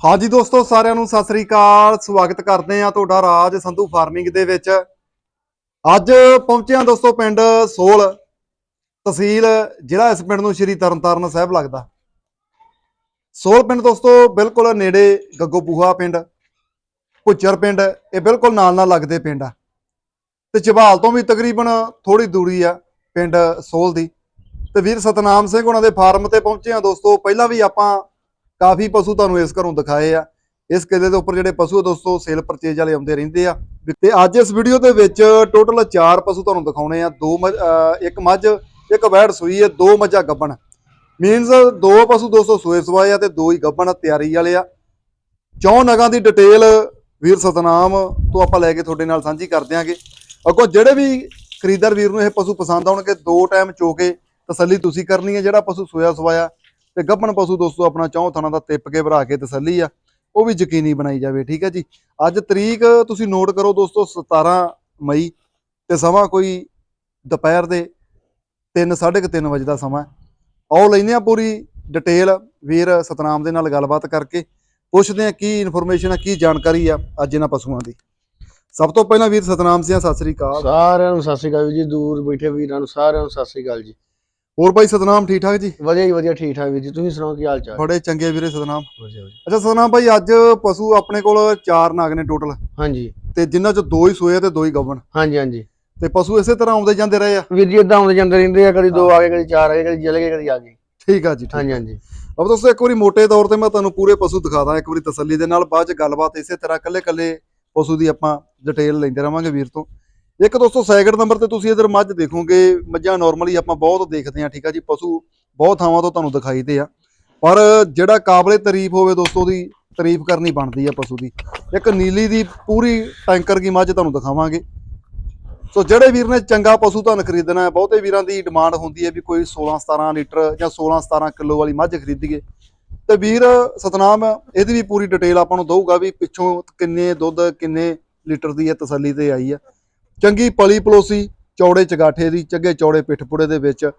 ਹਾਂਜੀ ਦੋਸਤੋ, ਸਾਰਿਆਂ ਨੂੰ ਸਤਿ ਸ੍ਰੀ ਅਕਾਲ। ਸਵਾਗਤ ਕਰਦੇ ਆ ਤੁਹਾਡਾ ਰਾਜ ਸੰਧੂ ਫਾਰਮਿੰਗ ਦੇ ਵਿੱਚ। ਅੱਜ ਪਹੁੰਚੇ ਆ ਦੋਸਤੋ ਪਿੰਡ ਸੋਲ ਤਹਿਸੀਲ ਜ਼ਿਲ੍ਹਾ ਇਸ ਪਿੰਡ ਨੂੰ ਸ਼੍ਰੀ ਤਰਨਤਾਰਨ ਸਾਹਿਬ ਲੱਗਦਾ। ਸੋਲ ਪਿੰਡ ਦੋਸਤੋ, ਬਿਲਕੁਲ ਨੇੜੇ ਗੱਗੋ ਬੂਹਾ ਪਿੰਡ, ਭੁੱਚਰ ਪਿੰਡ, ਇਹ ਬਿਲਕੁਲ ਨਾਲ ਨਾਲ ਲੱਗਦੇ ਪਿੰਡ ਆ। ਤੇ ਚਬਾਲ ਤੋਂ ਵੀ ਤਕਰੀਬਨ ਥੋੜੀ ਦੂਰੀ ਆ ਪਿੰਡ ਸੋਲ ਦੀ। ਤੇ ਵੀਰ ਸਤਨਾਮ ਸਿੰਘ ਉਹਨਾਂ ਦੇ ਫਾਰਮ ਤੇ ਪਹੁੰਚੇ ਆ ਦੋਸਤੋ। ਪਹਿਲਾਂ ਵੀ ਆਪਾਂ ਕਾਫੀ ਪਸ਼ੂ ਤੁਹਾਨੂੰ ਇਸ ਘਰੋਂ ਦਿਖਾਏ ਆ। ਇਸ ਕਿਲੇ ਦੇ ਉੱਪਰ ਜਿਹੜੇ ਪਸ਼ੂ ਆ ਦੋਸਤੋ, ਸੇਲ ਪਰਚੇਜ ਵਾਲੇ ਆਉਂਦੇ ਰਹਿੰਦੇ ਆ। ਤੇ ਅੱਜ ਇਸ ਵੀਡੀਓ ਦੇ ਵਿੱਚ ਟੋਟਲ 4 ਪਸ਼ੂ ਤੁਹਾਨੂੰ ਦਿਖਾਉਣੇ ਆ। ਦੋ ਮੱਝ- ਇੱਕ ਮੱਝ, ਇੱਕ ਵੈੜ ਸੂਈ ਹੈ, ਦੋ ਮੱਝਾਂ, ਗੱਬਣ। ਮੀਨਸ ਦੋ ਪਸ਼ੂ ਦੋਸਤੋ ਸੂਏ ਸਵਾਏ ਆ ਤੇ ਦੋ ਹੀ ਗੱਬਣ ਤਿਆਰੀ ਵਾਲੇ ਆ। ਚੌਂ ਨਗਾਂ ਦੀ ਡਿਟੇਲ ਵੀਰ ਸਤਨਾਮ ਤੋਂ ਆਪਾਂ ਲੈ ਕੇ ਤੁਹਾਡੇ ਨਾਲ ਸਾਂਝੀ ਕਰ ਦਿਆਂਗੇ। ਅੱਗੋਂ ਜਿਹੜੇ ਵੀ ਖਰੀਦਦਾਰ ਵੀਰ ਨੂੰ ਇਹ ਪਸ਼ੂ ਪਸੰਦ ਆਉਣਗੇ, ਦੋ ਟਾਈਮ ਚੋ ਕੇ ਤਸੱਲੀ ਤੁਸੀਂ ਕਰਨੀ ਹੈ। ਜਿਹੜਾ ਪਸ਼ੂ ਸੋਇਆ ਸਵਾਇਆ ਤੇ ਗੱਭਣ ਪਸ਼ੂ ਦੋਸਤੋ, ਆਪਣਾ ਚੌਂ ਥਣਾ ਦਾ ਟਿੱਪ ਕੇ ਭਰਾ ਕੇ ਤਸੱਲੀ ਆ, ਉਹ ਵੀ ਯਕੀਨੀ ਬਣਾਈ ਜਾਵੇ, ਠੀਕ ਹੈ ਜੀ? ਅੱਜ ਤਰੀਕ ਤੁਸੀਂ ਨੋਟ ਕਰੋ ਦੋਸਤੋ 17 ਮਈ ਤੇ ਸਮਾਂ ਕੋਈ ਦੁਪਹਿਰ ਦੇ 3 3:30 ਵਜੇ ਦਾ ਸਮਾਂ ਆਓ ਲੈਂਦੇ ਆ ਪੂਰੀ ਡਿਟੇਲ ਵੀਰ ਸਤਨਾਮ ਦੇ ਨਾਲ ਗੱਲਬਾਤ ਕਰਕੇ, ਪੁੱਛਦੇ ਆ ਕੀ ਇਨਫੋਰਮੇਸ਼ਨ ਆ, ਕੀ ਜਾਣਕਾਰੀ ਆ ਅੱਜ ਇਹਨਾਂ ਪਸ਼ੂਆਂ ਦੀ। ਸਭ ਤੋਂ ਪਹਿਲਾਂ ਵੀਰ ਸਤਨਾਮ ਸਿੰਘ ਸਤਿ ਸ੍ਰੀ ਅਕਾਲ। ਸਾਰਿਆਂ ਨੂੰ ਸਤਿ ਸ਼੍ਰੀ ਅਕਾਲ ਜੀ, ਦੂਰ ਬੈਠੇ ਵੀਰਾਂ ਨੂੰ ਸਾਰਿਆਂ ਨੂੰ ਸਤਿ ਸ਼੍ਰੀ ਅਕਾਲ ਜੀ। ਹੋਰ ਭਾਈ ਸਤਨਾਮ ਠੀਕ ਠਾਕ ਜੀ? ਵਧੀਆ ਜੀ ਵਧੀਆ ਠੀਕ ਠਾਕ ਵੀਰ ਜੀ। ਤੁਸੀਂ ਸੁਣਾਓ ਕੀ ਹਾਲ ਚਾਲ? ਬੜੇ ਚੰਗੇ ਵੀਰੇ ਸਤਨਾਮ। ਵਧੀਆ ਵਧੀਆ। ਅੱਛਾ ਸਤਨਾਮ ਭਾਈ ਅੱਜ ਪਸ਼ੂ ਆਪਣੇ ਕੋਲ ਚਾਰ ਨਾਗ ਨੇ ਟੋਟਲ ਹਾਂਜੀ। ਤੇ ਜਿਨ੍ਹਾਂ ਚ ਦੋ ਹੀ ਸੋਏ ਤੇ ਦੋ ਹੀ ਗੱਭਣ ਹਾਂਜੀ ਹਾਂਜੀ। ਤੇ ਪਸ਼ੂ ਇਸੇ ਤਰ੍ਹਾਂ ਆਉਂਦੇ ਜਾਂਦੇ ਰਹੇ ਆ? ਵੀਰ ਜੀ ਇਦਾਂ ਆਉਂਦੇ ਜਾਂਦੇ ਰਹਿੰਦੇ ਆ ਕਦੀ ਦੋ ਆ ਗਏ ਕਦੀ ਚਾਰ ਆ ਗਏ ਕਦੀ ਚਲੇ ਗਏ ਕਦੀ ਆ ਗਏ। ਠੀਕ ਆ ਜੀ ਹਾਂਜੀ ਹਾਂਜੀ। ਅਬ ਦੋਸਤੋ ਇੱਕ ਵਾਰੀ ਮੋٹے ਤੌਰ ਤੇ ਮੈਂ ਤੁਹਾਨੂੰ ਪੂਰੇ ਪਸ਼ੂ ਦਿਖਾ ਦਾਂ ਇੱਕ ਵਾਰੀ ਤਸੱਲੀ ਦੇ ਨਾਲ ਬਾਅਦ ਚ ਗੱਲਬਾਤ ਇਸੇ ਤਰ੍ਹਾਂ ਕੱਲੇ ਕੱਲੇ ਪਸ਼ੂ ਦੀ ਆਪਾਂ ਡਿਟੇਲ ਲੈਂਦੇ ਰਵਾਂਗੇ ਵੀਰ ਤੋਂ। ਇੱਕ ਦੋਸਤੋ ਸੈਕਿੰਡ ਨੰਬਰ ਤੇ ਤੁਸੀਂ ਇਧਰ ਮੱਝ ਦੇਖੋਗੇ, ਮੱਝਾਂ ਨਾਰਮਲੀ ਆਪਾਂ ਬਹੁਤ ਦੇਖਦੇ ਆ ਠੀਕ ਆ ਜੀ? ਪਸ਼ੂ ਬਹੁਤ ਥਾਵਾਂ ਤੋਂ ਤੁਹਾਨੂੰ ਦਿਖਾਈ ਦਿਖਾਈਦੇ ਆ। ਪਰ ਜਿਹੜਾ ਕਾਬਲੇ ਤਾਰੀਫ ਹੋਵੇ ਦੋਸਤੋ ਦੀ, ਤਾਰੀਫ ਕਰਨੀ ਬਣਦੀ ਆ ਪਸ਼ੂ ਦੀ। ਇੱਕ ਨੀਲੀ ਦੀ ਪੂਰੀ ਟੈਂਕਰ ਦੀ ਮੱਝ ਤੁਹਾਨੂੰ ਦਿਖਾਵਾਂਗੇ। ਸੋ ਜਿਹੜੇ ਵੀਰ ਨੇ ਚੰਗਾ ਪਸ਼ੂ ਤੁਹਾਨੂੰ ਖਰੀਦਣਾ ਹੈ, ਬਹੁਤੇ ਵੀਰਾਂ ਦੀ ਡਿਮਾਂਡ ਹੁੰਦੀ ਹੈ ਵੀ ਕੋਈ 16 17 ਲੀਟਰ ਜਾਂ 16 17 ਕਿਲੋ ਵਾਲੀ ਮੱਝ ਖਰੀਦੀਏ। ਤੇ ਵੀਰ, ਸਤਨਾਮ, ਇਹਦੀ ਵੀ ਪੂਰੀ ਡਿਟੇਲ ਆਪਾਂ ਨੂੰ ਦਊਗਾ ਵੀ ਪਿੱਛੋਂ ਕਿੰਨੇ ਦੁੱਧ, ਕਿੰਨੇ ਲੀਟਰ ਦੀ ਇਹ ਤਸੱਲੀ ਤੇ ਆਈ ਆ। ਚੰਗੀ ਪਲੀ ਪਲੋਸੀ, ਚੌੜੇ ਚਗਾਠੇ ਦੀ, ਚੰਗੇ ਚੌੜੇ ਪਿੱਠਪੁੜੇ ਦੇ ਵਿੱਚ,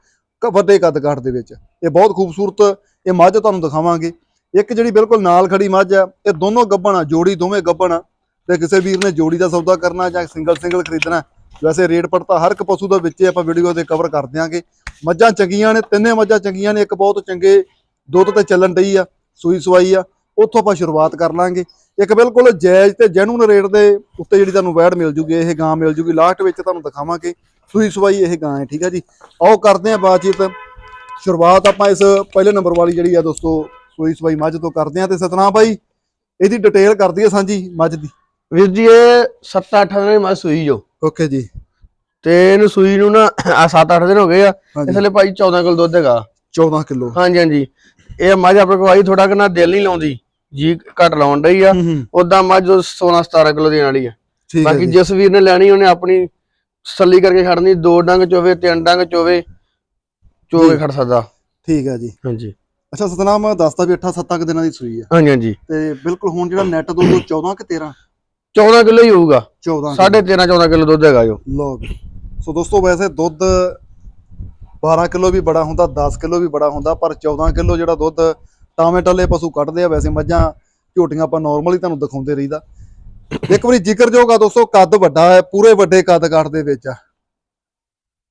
ਕ- ਵੱਡੇ ਕੱਦਕਾਠ ਦੇ ਵਿੱਚ। ਇਹ ਬਹੁਤ ਖੂਬਸੂਰਤ, ਇਹ ਮੱਝ ਤੁਹਾਨੂੰ ਦਿਖਾਵਾਂਗੇ। ਇੱਕ ਜਿਹੜੀ ਬਿਲਕੁਲ ਨਾਲ ਖੜੀ ਮੱਝ ਆ, ਇਹ ਦੋਨੋਂ ਗੱਭਣ ਆ, ਜੋੜੀ ਦੋਵੇਂ ਗੱਭਣ ਆ। ਤੇ ਕਿਸੇ ਵੀਰ ਨੇ ਜੋੜੀ ਦਾ ਸੌਦਾ ਕਰਨਾ ਜਾਂ ਸਿੰਗਲ ਸਿੰਗਲ ਖਰੀਦਣਾ ਵੈਸੇ ਰੇਟ ਪੜਤਾ ਹਰ ਇੱਕ ਪਸ਼ੂ ਦਾ ਵਿੱਚ ਆਪਾਂ ਵੀਡੀਓ ਤੇ ਕਵਰ ਕਰ ਦਿਆਂਗੇ। ਮੱਝਾਂ ਚੰਗੀਆਂ ਨੇ, ਤਿੰਨੇ ਮੱਝਾਂ ਚੰਗੀਆਂ ਨੇ, ਇੱਕ ਬਹੁਤ ਚੰਗੇ ਦੁੱਧ ਤੇ ਚੱਲਣ ਡਈ ਆ ਸੂਈ ਸਵਾਈ ਆ, ਉੱਥੋਂ ਆਪਾਂ ਸ਼ੁਰੂਆਤ ਕਰ ਲਾਂਗੇ। ਇੱਕ ਬਿਲਕੁਲ ਜਾਇਜ਼ ਤੇ ਜੈਨੂਨ ਰੇਟ ਦੇ ਉੱਤੇ ਜਿਹੜੀ ਤੁਹਾਨੂੰ ਵੈੜ ਮਿਲ ਜੂਗੀ ਇਹ ਗਾਂ ਮਿਲ ਜੂਗੀ। ਲਾਸਟ ਵਿੱਚ ਤੁਹਾਨੂੰ ਦਿਖਾਵਾਂਗੇ। ਸੂਈ ਸਵਾਈ ਇਹ ਗਾਂ ਹੈ ਠੀਕ ਹੈ ਜੀ? ਆਓ ਕਰਦੇ ਆਂ ਬਾਤਚੀਤ। ਸ਼ੁਰੂਆਤ ਆਪਾਂ ਇਸ ਪਹਿਲੇ ਨੰਬਰ ਵਾਲੀ ਜਿਹੜੀ ਆ ਦੋਸਤੋ ਸੂਈ ਸਵਾਈ ਮੱਝ ਤੋਂ ਕਰਦੇ ਆਂ ਤੇ ਸਤਨਾਮ ਭਾਈ ਇਹਦੀ ਡਿਟੇਲ ਕਰ ਦਈਏ ਸਾਂਝੀ ਮੱਝ ਦੀ। ਵੀਰ ਜੀ ਇਹ 7-8 ਦਿਨ ਮੈਂ ਸੂਈ ਜੋ। ਓਕੇ ਜੀ। ਤੇ ਇਹਨੂੰ ਸੂਈ ਨੂੰ ਨਾ ਆ 7-8 ਦਿਨ ਹੋ ਗਏ ਆ। ਹਾਂਜੀ। ਇਸ ਲਈ ਭਾਈ 14 ਕਿਲੋ ਦੁੱਧ ਹੈਗਾ। 14 ਕਿਲੋ। ਹਾਂਜੀ ਹਾਂਜੀ। ਇਹ ਮੱਝ ਆਪਣੇ ਕੋਲ ਆਈ ਥੋੜਾ ਕਿੰਨਾ ਦਿਲ ਨਹੀਂ ਲਾਉਂਦੀ। ਜੀ ਘੱਟ ਲਾਉਣ ਡਈ ਆ ਉਦਾਂ ਮੱਝ 16-17 ਕਿਲੋ ਦੇਣ ਵਾਲੀ ਆ। ਬਾਕੀ ਜਿਸ ਵੀਰ ਨੇ ਲੈਣੀ ਉਹਨੇ ਆਪਣੀ ਸੱਲੀ ਕਰਕੇ ਖੜਨੀ ਦੋ ਡੰਗ ਚੋਵੇ ਤਿੰਨ ਡੰਗ ਚੋਵੇ ਚੋਵੇ ਖੜ ਸਕਦਾ। ਠੀਕ ਹੈ ਜੀ। ਹਾਂਜੀ। ਅੱਛਾ ਸਤਨਾਮ ਦੱਸਦਾ ਵੀ 8-7 ਦਿਨਾਂ ਦੀ ਸੂਈ ਆ। ਹਾਂਜੀ ਹਾਂਜੀ। ਤੇ ਬਿਲਕੁਲ ਹੁਣ ਜਿਹੜਾ ਨੈਟ ਦੁੱਧ ਉਹ 14 ਕਿ 13 14 ਕਿਲੋ ਹੀ ਹੋਊਗਾ। 14 ਸਾਢੇ 13 14 ਕਿਲੋ ਦੁੱਧ ਹੈਗਾ ਜੋ। ਲੋ ਸੋ ਦੋਸਤੋ ਵੈਸੇ ਦੁੱਧ 12 ਕਿਲੋ ਵੀ ਬੜਾ ਹੁੰਦਾ 10 ਕਿਲੋ ਵੀ ਬੜਾ ਹੁੰਦਾ ਪਰ 14 ਕਿਲੋ ਜਿਹੜਾ ਦੁੱਧ ਟਾਵੇਂ ਟੱਲੇ ਪਸ਼ੂ ਕੱਢਦੇ ਆ ਵੈਸੇ ਮੱਝਾਂ ਝੋਟੀਆਂ ਆਪਾਂ ਨਾਰਮਲੀ ਤੁਹਾਨੂੰ ਦਿਖਾਉਂਦੇ ਰਹੀਦਾ। ਇੱਕ ਵਾਰੀ ਜ਼ਿਕਰਯੋਗ ਆ ਦੋਸਤੋ ਕੱਦ ਵੱਡਾ ਹੈ ਪੂਰੇ ਵੱਡੇ ਕੱਦ ਕਾਠ ਦੇ ਵਿੱਚ ਆ।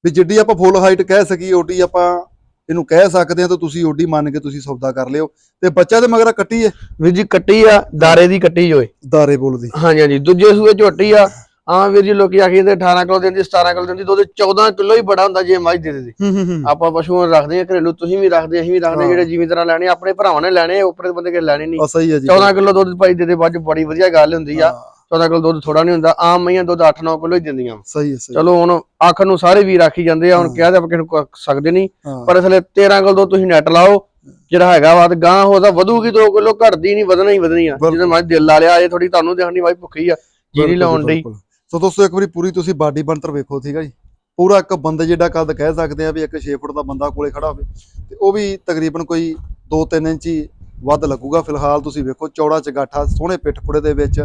ਵੀ ਜਿੱਡੀ ਆਪਾਂ ਫੁੱਲ ਹਾਈਟ ਕਹਿ ਸਕੀ ਓਡੀ ਆਪਾਂ ਇਹਨੂੰ ਕਹਿ ਸਕਦੇ ਆ ਤਾਂ ਤੁਸੀਂ ਓਡੀ ਮੰਨ ਕੇ ਤੁਸੀਂ ਸੌਦਾ ਕਰ ਲਿਓ। ਤੇ ਬੱਚਾ ਦੇ ਮਗਰ ਕੱਟੀ ਹੈ ਵੀਰ ਜੀ ਕੱਟੀ ਆ ਦਾਰੇ ਦੀ ਕੱਟੀ ਜੋਏ। ਦਾਰੇ ਬੋਲਦੀ ਹਾਂਜੀ ਹਾਂਜੀ ਦੂਜੇ ਸੂਏ ਝੋਟੀ ਆ ਆ ਵੀਰ ਜੀ ਲੋਕੀ ਆਖੀ ਜਾਂਦੇ 18 ਕਿਲੋ ਦਿੰਦੀ 17 ਕਿਲੋ ਦਿੰਦੀ ਦੁੱਧ 14 ਕਿਲੋ ਹੀ ਬੜਾ ਹੁੰਦਾ ਜੇ ਮੱਝ ਦੇ ਦੇ ਹੂੰ ਹੂੰ ਹੂੰ। ਆਪਾਂ ਪਸ਼ੂਆਂ ਰੱਖਦੇ ਆ ਘਰੇਲੂ ਤੁਸੀਂ ਵੀ ਰੱਖਦੇ ਅਸੀਂ ਵੀ ਰੱਖਦੇ ਹਾਂ। ਜਿਹੜੇ ਜ਼ਿਮੀਂਦਾਰਾਂ ਲੈਣੇ ਆਪਣੇ ਭਰਾਵਾਂ ਨੇ ਲੈਣੇ ਉੱਪਰ ਦੇ ਬੰਦੇ ਕੇ ਲੈਣੇ ਨਹੀਂ। ਆ ਸਹੀ ਹੈ ਜੀ। 14 ਕਿਲੋ ਦੁੱਧ ਭਾਈ ਦੇ ਦੇ ਬਾਅਦ ਬੜੀ ਵਧੀਆ ਗੱਲ ਹੁੰਦੀ ਆ। ਹਾਂ, 14 ਕਿਲੋ ਦੁੱਧ ਥੋੜਾ ਨਹੀਂ ਹੁੰਦਾ ਆਮ ਮਈਆਂ ਦੁੱਧ 8-9 ਕਿਲੋ ਹੀ ਦਿੰਦੀਆਂ। ਸਹੀ ਹੈ ਸਹੀ ਚਲੋ ਹੁਣ ਆਖਰ ਨੂੰ ਸਾਰੇ ਵੀਰ ਆਖੀ ਜਾਂਦੇ ਆ ਹੁਣ ਹਾਂ। ਕਿਹਾ ਤਾਂ ਆਪਾਂ ਕਿਸੇ ਨੂੰ ਸਕਦੇ ਨਹੀਂ। ਹਾਂ। ਪਰ ਇਸਲੇ 13 ਕਿਲੋ ਤੁਸੀਂ ਨੈਟ ਲਾਓ ਜਿਹੜਾ ਹੈਗਾ ਵਾ ਤੇ ਗਾਂ ਹੋਦਾ ਵਧੂਗੀ 2 ਕਿਲੋ ਘਟਦੀ ਨਹੀਂ ਵਧਣਾ ਹੀ ਵਧਣੀ ਆ। ਜਦੋਂ ਮੈਂ ਦਿਲ ਲਾ ਲਿਆ ਇਹ ਥੋੜੀ ਤੁਹਾਨੂੰ ਦੇਖਣੀ ਬਾਈ ਭੁੱਖੀ ਆ ਜੀਰੀ ਲਾਉਣ ਬਿਲਕੁਲ। ਸੋ ਦੋਸਤੋ, ਇੱਕ ਵਾਰੀ ਪੂਰੀ ਤੁਸੀਂ ਬਾਡੀ ਬਣਤਰ ਵੇਖੋ, ਠੀਕ ਹੈ ਜੀ। ਪੂਰਾ ਇੱਕ ਬੰਦੇ ਜਿਹੜਾ ਕੱਦ ਕਹਿ ਸਕਦੇ ਆ ਵੀ ਇੱਕ 6 ਫੁੱਟ ਦਾ ਬੰਦਾ ਕੋਲੇ ਖੜਾ ਹੋਵੇ, ਤੇ ਉਹ ਵੀ ਤਕਰੀਬਨ ਕੋਈ 2-3 ਇੰਚ ਹੀ ਵੱਧ ਲੱਗੂਗਾ। ਫਿਲਹਾਲ ਤੁਸੀਂ ਵੇਖੋ, ਚੌੜਾ ਚਗਾਠਾ, ਸੋਹਣੇ ਪਿੱਠ ਪੁੜੇ ਦੇ ਵਿੱਚ।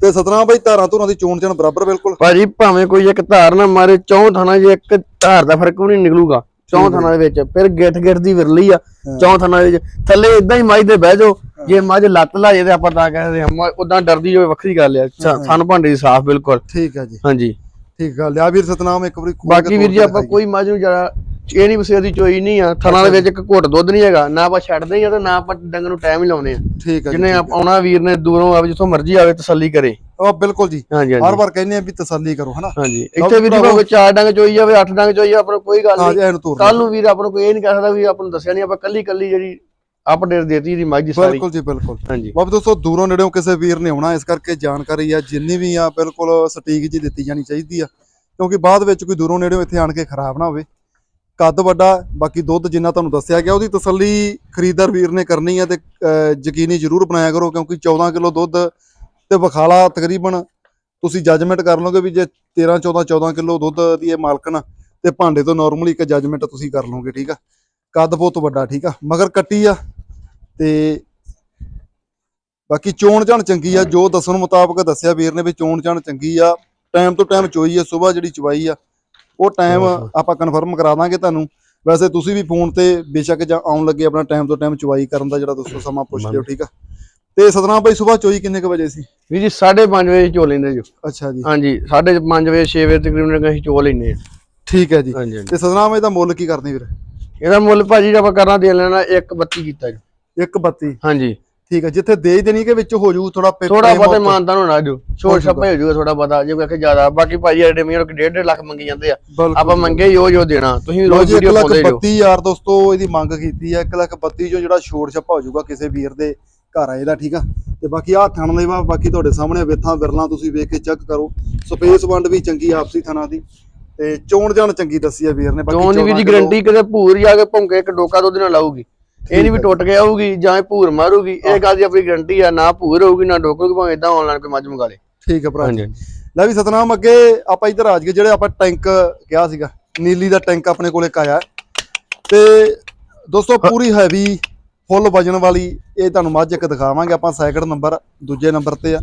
ਤੇ ਸਤਨਾਮ ਬਾਈ, ਧਾਰਾਂ ਧੁਰਾਂ ਦੀ ਚੋਣ ਚਣ ਬਰਾਬਰ, ਬਿਲਕੁਲ। ਭਾਜੀ, ਭਾਵੇਂ ਕੋਈ ਇੱਕ ਧਾਰ ਨਾ ਮਾਰੇ, ਚੌਂ ਥਾਣਾ ਜੇ ਇੱਕ ਧਾਰ ਦਾ ਫ਼ਰਕ ਵੀ ਨਹੀਂ ਨਿਕਲੂਗਾ। ਚੌਂ। ਥਾਣਾ ਦੇ ਵਿੱਚ। ਫਿਰ ਗਿੱਠ ਗਿੱਠ ਦੀ ਵਿਰਲੀ ਆ। ਚੌਂ ਥਾਣਾ ਦੇ ਵਿੱਚ। ਥੱਲੇ ਇਦਾਂ ਹੀ ਮਾਈ ਦੇ ਬਹਿ ਜਾਓ ਜੇ ਮੱਝ ਲੱਤ ਲਾ ਜੇ ਤੇ ਆਪਾਂ ਤਾਂ ਕਹਿੰਦੇ ਹਾਂ ਉਦਾਂ ਡਰਦੀ ਹੋਵੇ ਵੱਖਰੀ ਗੱਲ ਆ। ਸਾਨੂੰ ਭਾਂਡੇ ਦੀ ਸਾਫ਼ ਬਿਲਕੁਲ। ਠੀਕ ਹੈ ਜੀ। ਹਾਂਜੀ। ਠੀਕ ਗੱਲ ਆ। ਵੀਰ ਸਤਨਾਮ ਇੱਕ ਵਾਰੀ ਬਾਕੀ ਵੀਰ ਜੀ ਆਪਾਂ। ਕੋਈ ਮੱਝ ਨੂੰ ਜਰਾ ਇਹ ਨਹੀਂ ਦੀ ਚੋਈ ਨਹੀਂ ਆ ਥਣਾ ਦੇ ਵਿੱਚ ਇੱਕ ਘੁੱਟ ਦੁੱਧ ਨਹੀਂ ਹੈਗਾ ਨਾ ਆਪਾਂ ਛੱਡਦੇ ਆ ਤੇ ਨਾ ਆਪਾਂ ਡੰਗਰ ਨੂੰ ਟਾਈਮ ਹੀ ਲਾਉਨੇ ਆ। ਠੀਕ ਹੈ ਜੀ ਜਿੰਨੇ ਆਪ- ਆਉਣਾ ਵੀਰ ਨੇ ਦੂਰੋਂ ਆਵੇ ਜਿੱਥੋਂ ਮਰਜ਼ੀ ਆਵੇ ਤਸੱਲੀ ਕਰੇ। ਉਹ ਬਿਲਕੁਲ ਜੀ। ਹਰ ਵਾਰ ਕਹਿੰਦੇ ਆ ਵੀ ਤਸੱਲੀ ਕਰੋ ਹਨਾ? ਹਾਂਜੀ। ਇੱਥੇ ਜੀ ਭਾਵੇਂ ਚਾਰ ਡੰਗ ਚੋਈ ਜਾਵੇ ਅੱਠ ਡੰਗ ਚੋਈ ਆਪਣਾ ਕੋਈ ਗੱਲ ਨਹੀਂ। ਕੱਲ ਨੂੰ ਵੀਰ ਆਪਾਂ ਨੂੰ ਕੋਈ ਇਹ ਨਹੀਂ ਕਹਿ ਸਕਦਾ ਵੀ ਆਪਾਂ ਨੂੰ ਦੱਸਿਆ ਨਹੀਂ ਆਪਾਂ ਕੱਲੀ ਕੱਲੀ ਜਿਹੜੀ ਅਪਡੇਟ ਦੇਤੀ ਦੀ ਦੀ ਸਾਰੀ। ਬਿਲਕੁਲ ਜੀ ਬਿਲਕੁਲ। ਹਾਂਜੀ। ਬਾਬ ਦੋਸਤੋ ਦੂਰੋਂ ਨੇੜਿਓਂ ਕਿਸੇ ਵੀਰ ਨੇ ਆਉਣਾ ਇਸ ਕਰਕੇ ਜਾਣਕਾਰੀ ਆ ਜਿੰਨੀ ਵੀ ਆ ਬਿਲਕੁਲ ਸਟੀਕ ਜੀ ਦਿੱਤੀ ਜਾਣੀ ਚਾਹੀਦੀ ਆ। ਕਿਉਂਕਿ ਬਾਅਦ ਵਿੱਚ ਕੋਈ ਦੂਰੋਂ ਨੇੜਿਓਂ ਇੱਥੇ ਆਣ ਕੇ ਖਰਾਬ ਨਾ ਹੋਵੇ। ਕੱਦ ਵੱਡਾ ਬਾਕੀ ਦੁੱਧ ਜਿੰਨਾ ਤੁਹਾਨੂੰ ਦੱਸਿਆ ਗਿਆ ਉਹਦੀ ਤਸੱਲੀ ਖਰੀਦਦਾਰ ਵੀਰ ਨੇ ਕਰਨੀ ਹੈ ਤੇ ਯਕੀਨੀ ਜ਼ਰੂਰ ਬਣਾਇਆ ਕਰੋ ਕਿਉਂਕਿ 14 ਕਿਲੋ ਦੁੱਧ ਤੇ ਵਿਖਾਲਾ ਤਕਰੀਬਨ ਤੁਸੀਂ ਜੱਜਮੈਂਟ ਕਰ ਲਓਗੇ ਵੀ ਜੇ 13 14 14 ਕਿਲੋ ਦੁੱਧ ਦੀ ਇਹ ਮਾਲਕਣ ਆ, ਤੇ ਭਾਂਡੇ ਤੋਂ ਨਾਰਮਲੀ ਇੱਕ ਜੱਜਮੈਂਟ ਤੁਸੀਂ ਕਰ ਲਓਗੇ ਠੀਕ ਆ? ਕੱਦ ਬਹੁਤ ਵੱਡਾ ਠੀਕ ਆ? ਮਗਰ ਕੱਟੀ ਆ ਤੇ ਬਾਕੀ ਚੋਣ ਜਾਣ ਚੰਗੀ ਆ ਜੋ ਦੱਸਣ ਮੁਤਾਬਕ ਦੱਸਿਆ ਵੀਰ ਨੇ ਵੀ ਚੋਣ ਜਾਣ ਚੰਗੀ ਆ ਟਾਈਮ ਤੋਂ ਟਾਈਮ ਚੋਈ ਆ ਸਵੇਰ ਜਿਹੜੀ ਚਵਾਈ ਆ ਉਹ ਟਾਈਮ ਆਪਾਂ ਕਨਫਰਮ ਕਰਾ ਦਾਂਗੇ ਤੁਹਾਨੂੰ। ਵੈਸੇ ਤੁਸੀਂ ਵੀ ਫੋਨ ਤੇ ਬੇਸ਼ੱਕ ਜਾਂ ਆਉਣ ਲੱਗੇ ਆਪਣਾ ਟਾਈਮ ਤੋਂ ਟਾਈਮ ਚਵਾਈ ਕਰਨ ਦਾ ਜਿਹੜਾ ਦੋਸਤੋ ਸਮਾਂ ਪੁੱਛ ਲਿਓ ਠੀਕ ਆ? ਤੇ ਸਤਨਾਮ ਭਾਈ ਸਵੇਰ ਚੋਈ ਕਿੰਨੇ ਕੁ ਵਜੇ ਸੀ? ਵੀਰ ਜੀ 5:30 ਵਜੇ ਚੋ ਲੈਂਦੇ ਜੋ। ਅੱਛਾ ਜੀ। ਹਾਂਜੀ 5:30 ਵਜੇ 6 ਵਜੇ ਤਕਰੀਬਨ ਅਸੀਂ ਚੋ ਲੈਂਦੇ ਆ ਠੀਕ ਹੈ ਜੀ। ਤੇ ਸਤਨਾਮ ਇਹਦਾ ਮੁੱਲ ਕੀ ਕਰਦੇ ਵੀਰ? ਇਹਦਾ ਮੁੱਲ ਭਾਜੀ ਆਪਾਂ ਕਰਨਾ ਦੇ ਲੈਣਾ 132 ਕੀਤਾ ਜੀ। 132 ਹਾਂਜੀ। ਠੀਕ ਹੈ ਜਿੱਥੇ ਦੇ ਹੀ ਦੇਣੀ ਕਿ ਵਿੱਚ ਹੋ ਜੂ ਥੋੜਾ ਥੋੜਾ ਬਹੁਤਾ ਇਮਾਨਦਾਰ ਹੋਣਾ ਜੋ ਛੋਟ ਛੱਪੇ ਹੋ ਜੂਗਾ ਥੋੜਾ ਬਹੁਤਾ ਜੇ ਕੋਈ ਜ਼ਿਆਦਾ ਬਾਕੀ ਭਾਜੀ ਐਡੇ ਮੀਆਂ ਨੂੰ 1.5 ਲੱਖ ਮੰਗੀ ਜਾਂਦੇ ਆ। ਆਪਾਂ ਮੰਗੇ ਜੋ ਜੋ ਦੇਣਾ ਤੁਸੀਂ ਰੋਜ਼ ਜੀ ਵੀਡੀਓ ਲੱਖ ਪਾਉਂਦੇ ਜੋ 32000 ਦੋਸਤੋ ਇਹਦੀ ਮੰਗ ਕੀਤੀ ਹੈ 1 ਲੱਖ 32 ਚੋਂ ਜਿਹੜਾ ਛੋੜ ਛੱਪਾ ਹੋ ਜਾਊਗਾ ਕਿਸੇ ਵੀਰ ਦੇ ਘਰ ਆਏ ਦਾ ਠੀਕ ਆ? ਤੇ ਬਾਕੀ ਆਹ ਥਣ ਦੇ ਵਾ ਬਾਕੀ ਤੁਹਾਡੇ ਸਾਹਮਣੇ ਵੇਥਾਂ ਵਿਰਲਾਂ ਤੁਸੀਂ ਵੇਖ ਕੇ ਚੈੱਕ ਕਰੋ। ਸਪੇਸ ਵੰਡ ਵੀ ਚੰਗੀ ਆ ਆਪਸੀ ਥਣਾ ਦੀ ਤੇ ਚੋਣ ਜਾਣ ਚੰਗੀ ਦੱਸੀ ਆ ਵੀਰ ਨੇ ਚੋਂ ਦੀ ਵੀ 14 ਦੀ ਕਿਲੋ- ਗਰੰਟੀ ਕਿਤੇ ਭੂਰ ਜਾ ਕੇ ਭੌਂਕੇ ਇੱਕ ਡੋਕਾ ਦੁੱਧ ਨਾਲ ਲਾਊਗੀ। ਇਹ ਨਹੀਂ ਵੀ ਟੁੱਟ ਕੇ ਆਊਗੀ ਜਾਂ ਇਹ ਭੂਰ ਮਾਰੂਗੀ ਇਹ ਗੱਲ ਦੀ ਆਪਣੀ ਗਰੰਟੀ ਆ ਨਾ ਭੂਰ ਹੋਊਗੀ ਨਾ ਡੋਕੂਗੀ ਭਾਵੇਂ ਇਦਾਂ ਆਨਲਾਈਨ ਕੋਈ ਮੱਝ ਮੰਗਾ ਲੇ। ਠੀਕ ਹੈ ਭਰਾ ਹਾਂਜੀ ਲੈ ਵੀ ਸਤਨਾਮ ਅੱਗੇ ਆਪਾਂ ਇੱਧਰ ਆ ਜਿਹੜੇ ਆਪਾਂ ਟੈਂਕ ਕਿਹਾ ਸੀਗਾ ਨੀਲੀ ਦਾ ਟੈਂਕ ਆਪਣੇ ਕੋਲੇ ਕਾਇਆ ਤੇ ਦੋਸਤੋ ਪੂਰੀ ਹੈਵੀ ਫੁੱਲ ਵਜਨ ਵਾਲੀ ਇਹ ਤੁਹਾਨੂੰ ਮੱਝ ਇੱਕ ਦਿਖਾਵਾਂਗੇ ਆਪਾਂ ਸੈਕਿੰਡ ਨੰਬਰ ਦੂਜੇ ਨੰਬਰ ਤੇ ਆ।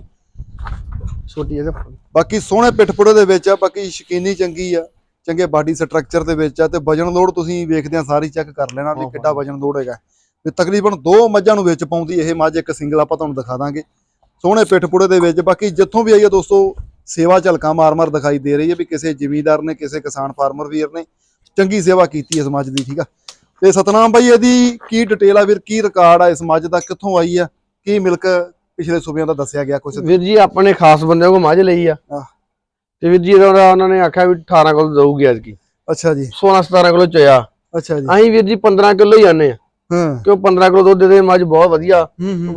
ਛੋਟੀ ਇਹਦੇ ਬਾਕੀ ਸੋਹਣੇ ਪਿੱਠਪੁੜੇ ਦੇ ਵਿੱਚ ਆ ਬਾਕੀ ਸ਼ਕੀਨੀ ਚੰਗੀ ਆ। ਚੰਗੇ ਬਾਡੀ ਸਟਰਕਚਰ ਦੇ ਵਿੱਚ ਆ ਤੇ ਵਜਨ ਲੋਡ ਤੁਸੀਂ ਵੇਖਦੇ ਆ ਸਾਰੀ ਚੈੱਕ ਕਰ ਲੈਣਾ ਵੀ ਕਿੱਡਾ ਵਜਨ ਲੋਡ ਹੈਗਾ। ਤੇ ਤਕਰੀਬਨ ਦੋ ਮੱਝਾਂ ਨੂੰ ਵਿੱਚ ਪਾਉਂਦੀ ਇਹ ਮੱਝ ਇੱਕ ਸਿੰਗਲ ਆਪਾਂ ਤੁਹਾਨੂੰ ਦਿਖਾ ਦਾਂਗੇ। ਸੋਹਣੇ ਪਿੱਠਪੁੜੇ ਦੇ ਵਿੱਚ ਬਾਕੀ ਜਿੱਥੋਂ ਵੀ ਆਈ ਆ ਦੋਸਤੋ ਸੇਵਾ ਝਲਕਾਂ ਮਾਰ-ਮਾਰ ਦਿਖਾਈ ਦੇ ਰਹੀ ਹੈ ਵੀ ਕਿਸੇ ਜ਼ਿਮੀਂਦਾਰ ਨੇ ਕਿਸੇ ਕਿਸਾਨ ਫਾਰਮਰ ਵੀਰ ਨੇ ਚੰਗੀ ਸੇਵਾ ਕੀਤੀ ਇਸ ਮੱਝ ਦੀ ਠੀਕ ਆ? ਤੇ ਸਤਨਾਮ ਬਾਈ ਇਹਦੀ ਕੀ ਡਿਟੇਲ ਆ ਵੀਰ? ਕੀ ਰਿਕਾਰਡ ਆ ਇਸ ਮੱਝ ਦਾ? ਕਿੱਥੋਂ ਆਈ ਆ? ਕੀ ਮਿਲਕ ਪਿਛਲੇ ਸੂਬਿਆਂ ਦਾ ਦੱਸਿਆ ਗਿਆ ਕੁਝ ਵੀਰ ਜੀ ਆਪਣੇ ਖਾਸ ਬੰਦਿਆਂ ਕੋ ਮੱਝ ਲਈ ਆ। ਤੇ ਵੀਰ ਜੀ ਇਹਦਾ ਉਹਨਾਂ ਨੇ ਆਖਿਆ ਵੀ 18 ਕਿਲੋ ਦਊਗੀ ਅੱਜ ਕੀ ਅੱਛਾ ਜੀ। 16 17 ਕਿਲੋ ਚੋਇਆ ਅੱਛਾ ਜੀ। ਅਸੀਂ ਵੀਰ ਜੀ 15 ਕਿਲੋ ਹੀ ਆਨੇ ਆ ਹਾਂ। ਕਿਉਂ 15 ਕਿਲੋ ਦੁੱਧ ਦੇ ਮੱਝ ਬਹੁਤ ਵਧੀਆ।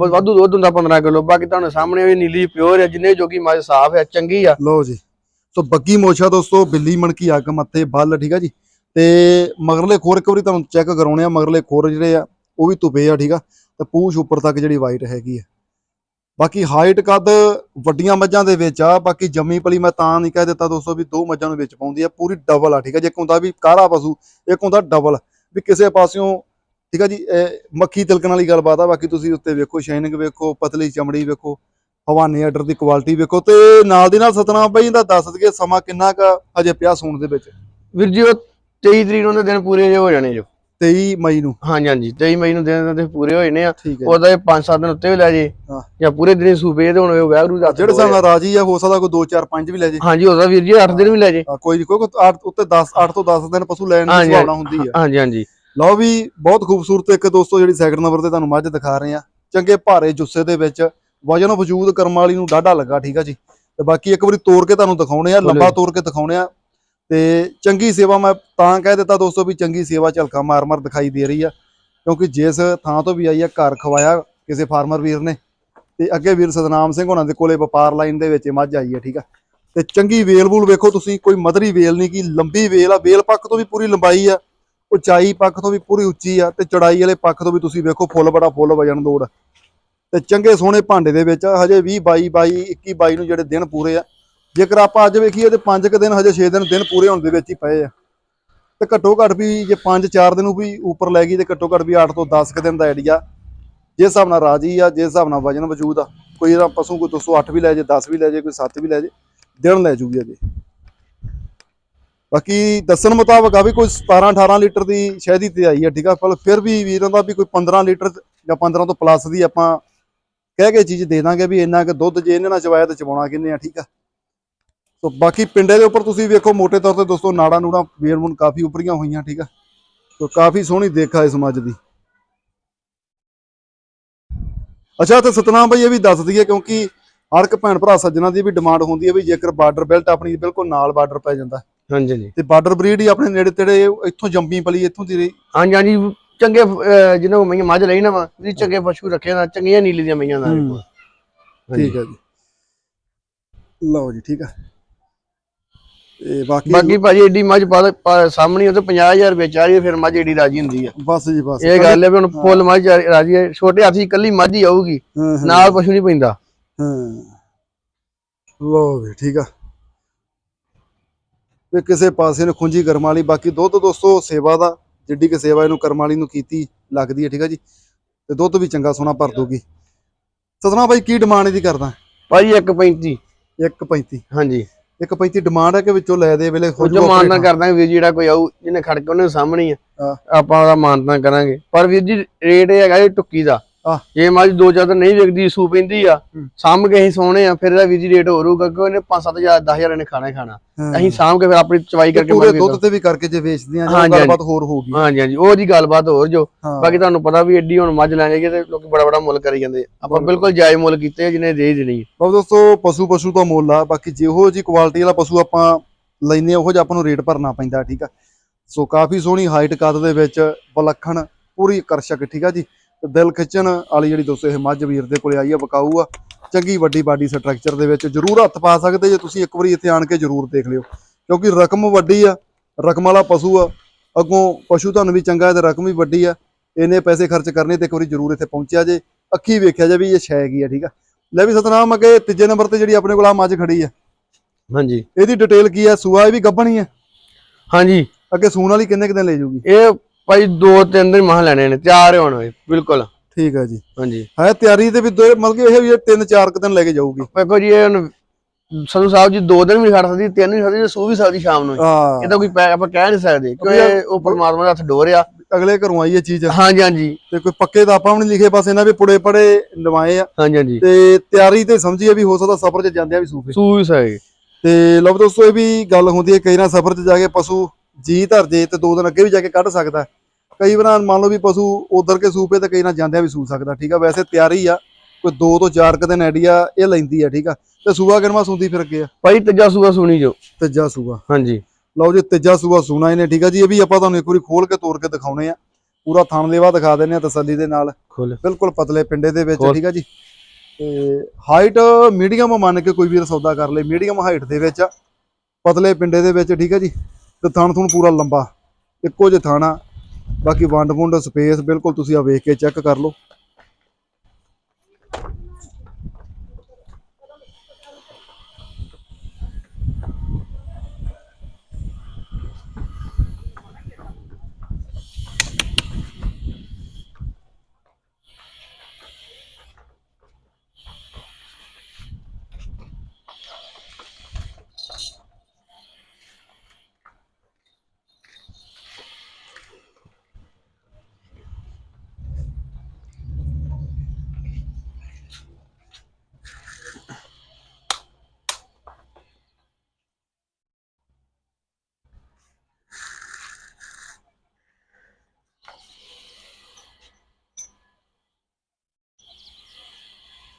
ਵਾਧੂ ਦੁੱਧ ਹੁੰਦਾ 15 ਕਿਲੋ। ਬਾਕੀ ਤੁਹਾਨੂੰ ਸਾਹਮਣੇ ਵੀ ਨੀਲੀ ਪਿਓਰ ਹੈ ਜਿੰਨੇ ਜੋਗੀ ਮੱਝ ਸਾਫ਼ ਹੈ ਚੰਗੀ ਆ। ਲਓ ਜੀ। ਸੋ ਬੱਗੀ ਮੋਛਾ ਦੋਸਤੋ ਬਿੱਲੀ ਮਣਕੀ ਅੱਗ ਮੱਥੇ ਬੱਲ ਠੀਕ ਆ ਜੀ? ਤੇ ਮਗਰਲੇ ਖੋਰ ਇੱਕ ਵਾਰੀ ਤੁਹਾਨੂੰ ਚੈੱਕ ਕਰਾਉਣੇ ਆ। ਮਗਰਲੇ ਖੋਰ ਜਿਹੜੇ ਆ ਉਹ ਵੀ ਧੁਪੇ ਆ ਠੀਕ ਆ? ਤੇ ਪੂਛ ਉੱਪਰ ਤੱਕ ਜਿਹੜੀ ਵਾਈਟ ਹੈਗੀ ਆ। ਬਾਕੀ ਹਾਈਟ ਕੱਦ ਵੱਡੀਆਂ ਮੱਝਾਂ ਦੇ ਵਿੱਚ ਆ, ਬਾਕੀ ਜੰਮੀ ਪਲੀ ਮੈਂ ਤਾਂ ਨਹੀਂ ਕਹਿ ਦਿੱਤਾ ਦੋਸਤੋ ਵੀ ਦੋ ਮੱਝਾਂ ਨੂੰ ਵਿੱਚ ਪਾਉਂਦੀ ਆ, ਪੂਰੀ ਡਬਲ ਆ, ਠੀਕ ਆ? ਜੇ ਇੱਕ ਹੁੰਦਾ ਵੀ ਕਾਰਾ ਪਸ਼ੂ, ਇੱਕ ਹੁੰਦਾ ਡਬਲ ਵੀ ਕਿਸੇ ਪਾਸਿਓਂ, ਠੀਕ ਆ ਜੀ ਮੱਖੀ ਤਿਲਕਣ ਵਾਲੀ ਗੱਲਬਾਤ ਆ, ਬਾਕੀ ਤੁਸੀਂ ਉੱਤੇ ਵੇਖੋ ਸ਼ਾਈਨਿੰਗ ਵੇਖੋ, ਪਤਲੀ ਚਮੜੀ ਵੇਖੋ, ਹਵਾਨੇ ਆਰਡਰ ਦੀ ਕੁਆਲਿਟੀ ਵੇਖੋ ਤੇ ਨਾਲ ਦੀ ਨਾਲ ਸਤਨਾਮ ਬਾਈ ਦਾ ਦੱਸ ਦਈਏ ਸਮਾਂ ਕਿੰਨਾ ਕ ਹਜੇ ਪਿਆ ਸੂਣ ਦੇ ਵਿੱਚ? ਵੀਰ ਜੀ, ਉਹ 23 ਤਰੀਕ ਨੂੰ ਦੇ ਦਿਨ ਪੂਰੇ ਹੋ ਜਾਣੇ ਜੋ। 23 ਮਈ ਨੂੰ। ਹਾਂਜੀ ਹਾਂਜੀ 23 ਮਈ ਨੂੰ ਦਿਨ ਦੇ ਪੂਰੇ ਹੋਏ ਨੇ ਆ। ਉਹਦਾ ਇਹ 5-7 ਦਿਨ ਉੱਤੇ ਵੀ ਲੈ ਜੇ। ਜਾਂ ਪੂਰੇ ਦਿਨ ਸੂਬੇ ਦੇ ਹੁਣ ਵੈਗਰੂ ਦਾ ਜਿਹੜੇ ਨਾਲ ਰਾਜੀ ਆ ਹੋ ਸਕਦਾ ਕੋਈ 2 4 5 ਵੀ ਲੈ ਜੇ। ਹਾਂਜੀ ਉਹਦਾ ਵੀਰ ਜੀ 8 ਦਿਨ ਵੀ ਲੈ ਜੇ। ਕੋਈ ਕੋਈ ਕੋਈ ਉੱਤੇ 10 8 ਤੋਂ 10 ਦਿਨ ਪਸ਼ੂ ਲੈਣ ਦੀ ਸੰਭਾਵਨਾ ਹੁੰਦੀ ਆ। ਹਾਂਜੀ ਹਾਂਜੀ। ਲਓ ਵੀ ਬਹੁਤ ਖੂਬਸੂਰਤ ਇੱਕ ਦੋਸਤੋ ਜਿਹੜੀ ਸੈਕਿੰਡ ਨੰਬਰ ਤੇ ਤੁਹਾਨੂੰ ਮੱਝ ਦਿਖਾ ਰਹੇ ਆ। ਚੰਗੇ ਭਾਰੇ ਜੁੱਸੇ ਦੇ ਵਿੱਚ ਵਜਨ ਵਜੂਦ ਕਰਮ ਵਾਲੀ ਨੂੰ ਡਾਢਾ ਲੱਗਾ ਠੀਕ ਆ ਜੀ। ਤੇ ਬਾਕੀ ਇੱਕ ਵਾਰੀ ਤੋੜ ਕੇ ਤੁਹਾਨੂੰ ਦਿਖਾਉਣੇ ਆ ਲੰਬਾ ਤੋੜ ਕੇ ਦਿਖਾਉਣੇ ਆ। ਤੇ ਚੰਗੀ ਸੇਵਾ ਮੈਂ ਤਾਂ ਕਹਿ ਦਿੱਤਾ ਦੋਸਤੋ ਵੀ ਚੰਗੀ ਸੇਵਾ ਝਲਕਾ ਮਾਰ-ਮਾਰ ਦਿਖਾਈ ਦੇ ਰਹੀ ਆ। ਕਿਉਂਕਿ ਜਿਸ ਥਾਂ ਤੋਂ ਵੀ ਆਈ ਆ ਘਰ ਖਵਾਇਆ ਕਿਸੇ ਫਾਰਮਰ ਵੀਰ ਨੇ ਤੇ ਅੱਗੇ ਵੀਰ ਸਤਨਾਮ ਸਿੰਘ ਉਹਨਾਂ ਦੇ ਕੋਲੇ ਵਪਾਰ ਲਾਈਨ ਦੇ ਵਿੱਚ ਮੱਝ ਆਈ ਆ ਠੀਕ ਆ। ਤੇ ਚੰਗੀ ਵੇਲ ਵੂਲ ਵੇਖੋ ਤੁਸੀਂ ਕੋਈ ਮਧਰੀ ਵੇਲ ਨਹੀਂ ਕੀ ਲੰਬੀ ਵੇਲ ਆ ਵੇਲ ਪੱਖ ਤੋਂ ਵੀ ਪੂਰੀ ਲੰਬਾਈ ਆ ਉਚਾਈ ਪੱਖ ਤੋਂ ਵੀ ਪੂਰੀ ਉੱਚੀ ਆ ਤੇ ਚੜਾਈ ਵਾਲੇ ਪੱਖ ਤੋਂ ਵੀ ਤੁਸੀਂ ਵੇਖੋ ਫੁੱਲ ਬੜਾ ਫੁੱਲ ਵਜਣ ਲੋੜ ਤੇ ਚੰਗੇ ਸੋਹਣੇ ਭਾਂਡੇ ਦੇ ਵਿੱਚ ਆ, ਹਜੇ 20 22 22 21 22 ਨੂੰ ਜਿਹੜੇ ਦਿਨ ਪੂਰੇ ਆ ਜੇਕਰ ਆਪਾਂ ਅੱਜ ਵੇਖੀਏ ਤੇ 5 ਕੁ ਦਿਨ ਹਜੇ 6 ਦਿਨ ਦਿਨ ਪੂਰੇ ਹੋਣ ਦੇ ਵਿੱਚ ਹੀ ਪਏ ਆ। ਤੇ ਘੱਟੋ ਘੱਟ ਵੀ ਜੇ 5 4 ਦਿਨ ਵੀ ਉੱਪਰ ਲੈ ਗਈ ਤੇ ਘੱਟੋ ਘੱਟ ਵੀ 8 ਤੋਂ 10 ਕੁ ਦਿਨ ਦਾ ਆਈਡੀਆ ਜਿਸ ਹਿਸਾਬ ਨਾਲ ਰਾਜੀ ਆ, ਜਿਸ ਹਿਸਾਬ ਨਾਲ ਵਜਨ ਵਜੂਦ ਆ, ਕੋਈ ਇਹਦਾ ਪਸ਼ੂ ਕੋਈ 208 ਵੀ ਲੈ ਜੇ 10 ਵੀ ਲੈ ਜੇ, ਕੋਈ 7 ਵੀ ਲੈ ਜੇ, ਦਿਨ ਲੈ ਜੂਗੀ ਅਜੇ। ਬਾਕੀ ਦੱਸਣ ਮੁਤਾਬਕ ਆ ਵੀ ਕੋਈ 17 18 ਲੀਟਰ ਦੀ ਸ਼ਹਿਦੀ ਤੇ ਆਈ ਹੈ ਠੀਕ ਆ? ਪਰ ਫਿਰ ਵੀ ਵੀਰਾਂ ਦਾ ਵੀ ਕੋਈ 15 ਲੀਟਰ ਜਾਂ 15 ਤੋਂ ਪਲੱਸ ਦੀ ਆਪਾਂ ਕਹਿ ਕੇ ਚੀਜ਼ ਦੇ ਦਾਂਗੇ ਵੀ ਇੰਨਾ ਕਿ ਦੁੱਧ ਜੇ ਇਹਨਾਂ ਨਾਲ ਚਵਾਇਆ ਤਾਂ ਚਵਾਉਣਾ ਕਿੰਨੇ ਆ, ਠੀਕ ਆ? ਸੋ ਬਾਕੀ ਪਿੰਡੇ ਦੇ ਉੱਪਰ ਤੁਸੀਂ ਵੇਖੋ ਮੋٹے ਤੌਰ ਤੇ ਦੋਸਤੋ ਨਾੜਾ ਨੂੜਾ ਵੇਰਮੁਨ ਕਾਫੀ ਉਪਰੀਆਂ ਹੋਈਆਂ ਠੀਕ ਆ? ਸੋ ਕਾਫੀ ਸੋਹਣੀ ਦੇਖਾ ਇਸ ਮੱਝ ਦੀ। ਅੱਛਾ ਤੇ ਸਤਨਾਮ ਭਾਈ ਇਹ ਵੀ ਦੱਸ ਦਈਏ ਕਿਉਂਕਿ ਹਰ ਇੱਕ ਭੈਣ ਭਰਾ ਸੱਜਣਾ ਦੀ ਵੀ ਡਿਮਾਂਡ ਹੁੰਦੀ ਹੈ ਵੀ ਜੇਕਰ ਬਾਰਡਰ ਬੈਲਟ ਆਪਣੀ ਬਿਲਕੁਲ ਨਾਲ ਬਾਰਡਰ ਪੈ ਜਾਂਦਾ। ਹਾਂਜੀ ਹਾਂਜੀ। ਤੇ ਬਾਰਡਰ ਬਰੀਡ ਹੀ ਆਪਣੇ ਨੇੜੇ ਤੇੜੇ ਇੱਥੋਂ ਜੰਮੀ ਪਲੀ ਇੱਥੋਂ ਦੀ ਰਹੀ। ਹਾਂਜੀ ਹਾਂਜੀ ਚੰਗੇ ਅਹ, ਜਿਹਨਾਂ ਕੋਲ ਮਈਆਂ ਮੱਝ ਲਈ ਨਾ ਵਾ ਵੀ ਚੰਗੇ ਪਸ਼ੂ ਰੱਖੇ ਨਾ ਚੰਗੀਆਂ ਨੀਲੀ ਦੀਆਂ ਮਈਆਂ ਦਾ ਹੂੰ। ਠੀਕ ਹੈ ਜੀ। ਲਓ ਜੀ ਠੀਕ ਆ। ਬਾਕੀ ਬਾਕੀ ਭਾਜੀ ਏਡੀ ਮੱਝ ਪਾ ਪਾ- ਸਾਹਮਣੇ ਉਹ ਤੇ 50000 ਰੁਪਏ ਚਾਹ ਰਹੀ ਹੈ, ਫਿਰ ਮੱਝ ਏਡੀ ਰਾਜੀ ਹੁੰਦੀ ਆ। ਬਸ ਜੀ ਬਸ। ਇਹ ਗੱਲ ਹੈ ਵੀ ਹੁਣ ਫੁੱਲ ਮੱਝ ਰਾਜੀ ਹੈ ਛੋਟੇ ਹਾਥੀ ਇਕੱਲੀ ਮੱਝ ਹੀ ਆਊਗੀ ਹਾਂ, ਹਾਂ, ਨਾਲ ਪਸ਼ੂ ਨਹੀਂ ਪੈਂਦਾ। ਹਾਂ। ਲਓ ਵੀ ਠੀਕ ਆ। ਤੇ ਕਿਸੇ ਪਾਸੇ ਨੂੰ ਖੁੰਜੀ ਕਰਮ ਵਾਲੀ ਬਾਕੀ ਦੁੱਧ ਦੋਸਤੋ ਸੇਵਾ ਦਾ ਜਿੱਡੀ ਕਿ ਸੇਵਾ ਇਹਨੂੰ ਕਰਮ ਵਾਲੀ ਨੂੰ ਕੀਤੀ ਲੱਗਦੀ ਹੈ ਠੀਕ ਆ ਜੀ। ਤੇ ਦੁੱਧ ਵੀ ਚੰਗਾ ਸੋਨਾ ਭਰ ਦੂਗੀ ਸਤਨਾ ਭਾਈ ਕੀ ਡਿਮਾਂਡ ਇਹਦੀ ਕਰਦਾ? ਭਾਜੀ 135 1.35 ਹਾਂਜੀ। 1.35 ਡਿਮਾਂਡ ਹੈ ਕਿ ਵਿੱਚੋਂ ਲੈ ਦੇ ਵੇਲੇ ਉਹ ਜੋ ਮਾਨਤਾ ਕਰਦਾਂਗੇ ਵੀਰ ਜੀ ਜਿਹੜਾ ਕੋਈ ਆਊ ਜਿਹਨੇ ਖੜ ਕੇ ਉਹਨੇ ਸਾਹਮਣੇ ਹੀ ਆ ਹਾਂ। ਆਪਾਂ ਉਹਦਾ ਮਾਨਤਾ ਕਰਾਂਗੇ ਪਰ ਵੀਰ ਜੀ ਰੇਟ ਇਹ ਹੈਗਾ ਇਹ ਟੁੱਕੀ ਦਾ ਹਾਂ। ਜੇ ਮੱਝ ਦੋ ਚਾਰ ਦਿਨ ਨਹੀਂ ਵਿਕਦੀ ਸੂ ਪੈਂਦੀ ਆ। ਸਾਂਭ ਕੇ ਅਸੀਂ ਸੋਹਣੇ ਆ ਫਿਰ ਇਹਦਾ ਵੀਰ ਜੀ ਰੇਟ ਹੋਰ ਹੋਊਗਾ ਕਿਉਂਕਿ ਉਹਨੇ 5-7000 10000 ਇਹਨੇ ਖਾਣਾ ਹੀ ਖਾਣਾ। ਅਸੀਂ ਸਾਂਭ ਕੇ ਫਿਰ ਆਪਣੀ ਚਵਾਈ ਕਰਕੇ ਪੂਰੇ ਦੁੱਧ ਤੇ ਵੀ ਕਰਕੇ ਜੇ ਵੇਚਦੇ ਆ ਜਾਂ ਗੱਲਬਾਤ ਹੋਰ ਹੋਊਗੀ। ਹਾਂਜੀ ਹਾਂਜੀ ਉਹ ਜੀ ਗੱਲਬਾਤ ਹੋਰ ਜੋ। ਬਾਕੀ ਤੁਹਾਨੂੰ ਪਤਾ ਵੀ ਐਡੀ ਹੁਣ ਮੱਝ ਲੈਣ ਜਾਈਏ ਤੇ ਲੋਕੀ ਬੜਾ ਬੜਾ ਮੁੱਲ ਕਰੀ ਜਾਂਦੇ। ਆਪਾਂ ਬਿਲਕੁਲ ਜਾਇਜ਼ ਮੁੱਲ ਕੀਤੇ ਜਿਹਨੇ ਦੇ ਦੇਣੀ। ਬਾਬੂ ਦੋਸਤੋ ਪਸ਼ੂ ਪਸ਼ੂ ਦਾ ਮੁੱਲ ਆ ਬਾਕੀ ਜਿਹੋ ਜੀ ਕੁਆਲਿਟੀ ਵਾਲਾ ਪਸ਼ੂ ਆਪਾਂ ਲੈਨੇ ਉਹੋ ਜਿਹਾ ਆਪਾਂ ਨੂੰ ਰੇਟ ਭਰਨਾ ਪੈਂਦਾ ਠੀਕ ਆ? ਸੋ ਕਾਫੀ ਸੋਹਣੀ ਹਾਈਟ ਕੱਦ ਦੇ ਵਿੱਚ ਬਲੱਖਣ ਪੂਰੀ ਆਕਰਸ਼ਕ ਠੀਕ ਆ ਜੀ? ਤੇ ਦਿਲ ਖਿੱਚਣ ਵਾਲੀ ਜਿਹੜੀ ਦੋਸਤੋ ਇਹ ਮੱਝ ਵੀਰ ਦੇ ਕੋਲੇ ਆਈ ਆ ਬਕਾਊ ਆ। ਚੰਗੀ ਵੱਡੀ ਬਾਡੀ ਸਟਰਕਚਰ ਦੇ ਵਿੱਚ ਜ਼ਰੂਰ ਹੱਥ ਪਾ ਸਕਦੇ ਜੇ ਤੁਸੀਂ ਇੱਕ ਵਾਰੀ ਇੱਥੇ ਆਣ ਕੇ ਜ਼ਰੂਰ ਦੇਖ ਲਿਓ। ਕਿਉਂਕਿ ਰਕਮ ਵੱਡੀ ਆ ਰਕਮ ਵਾਲਾ ਪਸ਼ੂ ਆ। ਅੱਗੋਂ ਪਸ਼ੂ ਤੁਹਾਨੂੰ ਵੀ ਚੰਗਾ ਤੇ ਰਕਮ ਵੀ ਵੱਡੀ ਆ। ਇੰਨੇ ਪੈਸੇ ਖਰਚ ਕਰਨੇ ਤੇ ਇੱਕ ਵਾਰੀ ਜ਼ਰੂਰ ਇੱਥੇ ਪਹੁੰਚਿਆ ਜੇ। ਅੱਖੀ ਵੇਖਿਆ ਜੇ ਵੀ ਇਹ ਸ਼ੈ ਕੀ ਆ ਠੀਕ ਆ। ਲੈ ਵੀ ਸਤਨਾਮ ਅੱਗੇ ਤੀਜੇ ਨੰਬਰ ਤੇ ਜਿਹੜੀ ਆਪਣੇ ਕੋਲ ਆ ਮੱਝ ਖੜੀ ਆ। ਹਾਂਜੀ। ਇਹਦੀ ਡਿਟੇਲ ਕੀ ਆ? ਸੂਆ ਇਹ ਵੀ ਗੱਭਣੀ ਆ। ਹਾਂਜੀ। ਅੱਗੇ ਸੂਣ ਵਾਲੀ ਕਿੰਨੇ ਕੁ ਦਿਨ ਲੈ ਜੂਗੀ? ਇਹ ਭਾਈ ਦੋ ਤਿੰਨ ਦਿਨ ਮਹਾਂ ਲੈਣੇ ਨੇ ਤਿਆਰ ਹੋਣ ਹੋਏ ਬਿਲਕੁਲ। ਠੀਕ ਆ ਜੀ। ਹਾਂਜੀ। ਹੈ ਤਿਆਰੀ ਤੇ ਵੀ ਦੋ ਮਤਲਬ ਕਿ ਇਹ ਵੀ ਇਹ ਤਿੰਨ ਚਾਰ ਕੁ ਦਿਨ ਲੈ ਕੇ ਜਾਊਗੀ। ਵੇਖੋ ਜੀ ਇਹ ਹੁਣ ਸੰਧੂ ਸਾਹਿਬ ਜੀ ਦੋ ਦਿਨ ਵੀ ਖੜ ਸਕਦੀ ਤਿੰਨ ਵੀ ਸਕਦੀ ਸੂ ਵੀ ਸਕਦੀ ਸ਼ਾਮ ਨੂੰ। ਇਹ ਤਾਂ ਕੋਈ ਪੈ- ਆਪਾਂ ਕਹਿ ਨਹੀਂ ਸਕਦੇ ਕਿਉਂਕਿ ਇਹ ਉਹ ਪਰਮਾਤਮਾ ਦਾ ਹੱਥ ਡੋਰ ਆ ਅਗਲੇ ਘਰੋਂ ਆਈ ਇਹ ਚੀਜ਼। ਹਾਂਜੀ ਹਾਂਜੀ। ਤੇ ਕੋਈ ਪੱਕੇ ਦਾ ਆਪਾਂ ਵੀ ਨਹੀਂ ਲਿਖੇ ਬਸ ਇਹਨਾਂ ਵੀ ਪੁੜੇ ਪੜੇ ਲਵਾਏ ਆ। ਹਾਂਜੀ ਹਾਂਜੀ। ਤੇ ਤਿਆਰੀ ਤੇ ਸਮਝੀਏ ਵੀ ਹੋ ਸਕਦਾ ਸਫ਼ਰ 'ਚ ਜਾਂਦਿਆਂ ਵੀ ਸੂਫੇ ਸੂ ਵੀ ਸਕਦੀ ਤੇ ਲਓ ਦੋਸਤੋ ਇਹ ਵੀ ਗੱਲ ਹੁੰਦੀ ਹੈ ਕਈ ਨਾ ਸਫ਼ਰ 'ਚ ਜਾ ਕੇ ਪਸ਼ੂ ਜੀ ਧਰ ਜੇ ਤੇ ਦੋ ਦਿਨ ਅੱਗੇ ਵੀ ਜਾ ਕੇ ਕੱਢ ਸਕਦਾ। ਹੈ। ਕਈ ਵਾਰ ਮੰਨ ਲਓ ਵੀ ਪਸ਼ੂ ਉਧਰ ਕੇ ਸੂਪੇ ਤੇ ਕਈ ਨਾ ਜਾਂਦਿਆਂ ਵੀ ਸੂ ਸਕਦਾ ਠੀਕ ਆ? ਵੈਸੇ ਤਿਆਰੀ ਆ ਕੋਈ ਦੋ ਤੋਂ ਚਾਰ ਕੁ ਦਿਨ ਆਈਡੀਆ ਇਹ ਲੈਂਦੀ ਆ ਠੀਕ ਆ? ਤੇ ਸੂਆ ਕਿਨਵਾ ਸੁੰਦੀ ਫਿਰ ਅੱਗੇ ਆ? ਭਾਈ ਤੀਜਾ ਸੂਆ ਸੁਣੀ ਜੋ। ਤੀਜਾ ਸੂਆ। ਹਾਂਜੀ। ਲਓ ਜੀ ਤੀਜਾ ਸੂਆ ਸੁਣਾ ਇਹਨੇ ਠੀਕ ਆ ਜੀ? ਇਹ ਵੀ ਆਪਾਂ ਤੁਹਾਨੂੰ ਇੱਕ ਵਾਰੀ ਖੋਲ ਕੇ ਤੋੜ ਕੇ ਦਿਖਾਉਣੇ ਆ। ਪੂਰਾ ਥਣ ਦੇਵਾ ਦਿਖਾ ਦਿੰਨੇ ਆ ਤਸੱਲੀ ਦੇ ਨਾਲ। ਬਿਲਕੁਲ ਪਤਲੇ ਪਿੰਡੇ ਦੇ ਵਿੱਚ। ਠੀਕ ਆ ਜੀ? ਤੇ ਹਾਈਟ ਮੀਡੀਅਮ ਮੰਨ ਕੇ ਕੋਈ ਵੀਰ ਸੌਦਾ ਕਰ ਲੇ ਮੀਡੀਅਮ ਹਾਈਟ ਦੇ ਵਿੱਚ ਪਤਲੇ ਪਿੰਡੇ ਦੇ ਵਿੱਚ ਠੀਕ ਆ ਜੀ? ਤੇ ਥਣ ਥੁਣ ਪੂਰਾ ਲੰਬਾ। ਇੱਕੋ ਜਿਹਾ ਥਾਣਾ ਬਾਕੀ ਵੰਡ ਵੁੰਡ ਸਪੇਸ ਬਿਲਕੁਲ ਤੁਸੀਂ ਆ ਵੇਖ ਕੇ ਚੈੱਕ ਕਰ ਲਓ।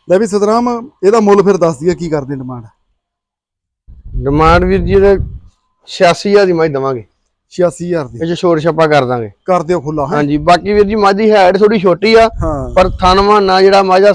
ਲੈ ਵੀ ਸਤਨਾਮ ਇਹਦਾ ਮੁੱਲ ਫਿਰ ਦੱਸ ਦਈਏ ਕੀ ਕਰਦੇ ਡਿਮਾਂਡ ਡਿਮਾਂਡ ਵੀਰ ਜੀ ਦੇ 86000 ਦੀ ਮੱਝ ਦਵਾਂਗੇ। 86000 ਦੀ। ਇਹ ਚ ਛੋੜ ਛੱਪਾ ਕਰ ਦਾਂਗੇ। ਕਰ ਦਿਓ ਖੁੱਲਾ ਹਾਂਜੀ ਬਾਕੀ ਵੀਰ ਜੀ ਮੱਝ ਦੀ ਹੈਡ ਥੋੜੀ ਛੋਟੀ ਆ ਪਰ ਥਨਵਾ ਨਾ ਜਿਹੜਾ ਮਾਝਾ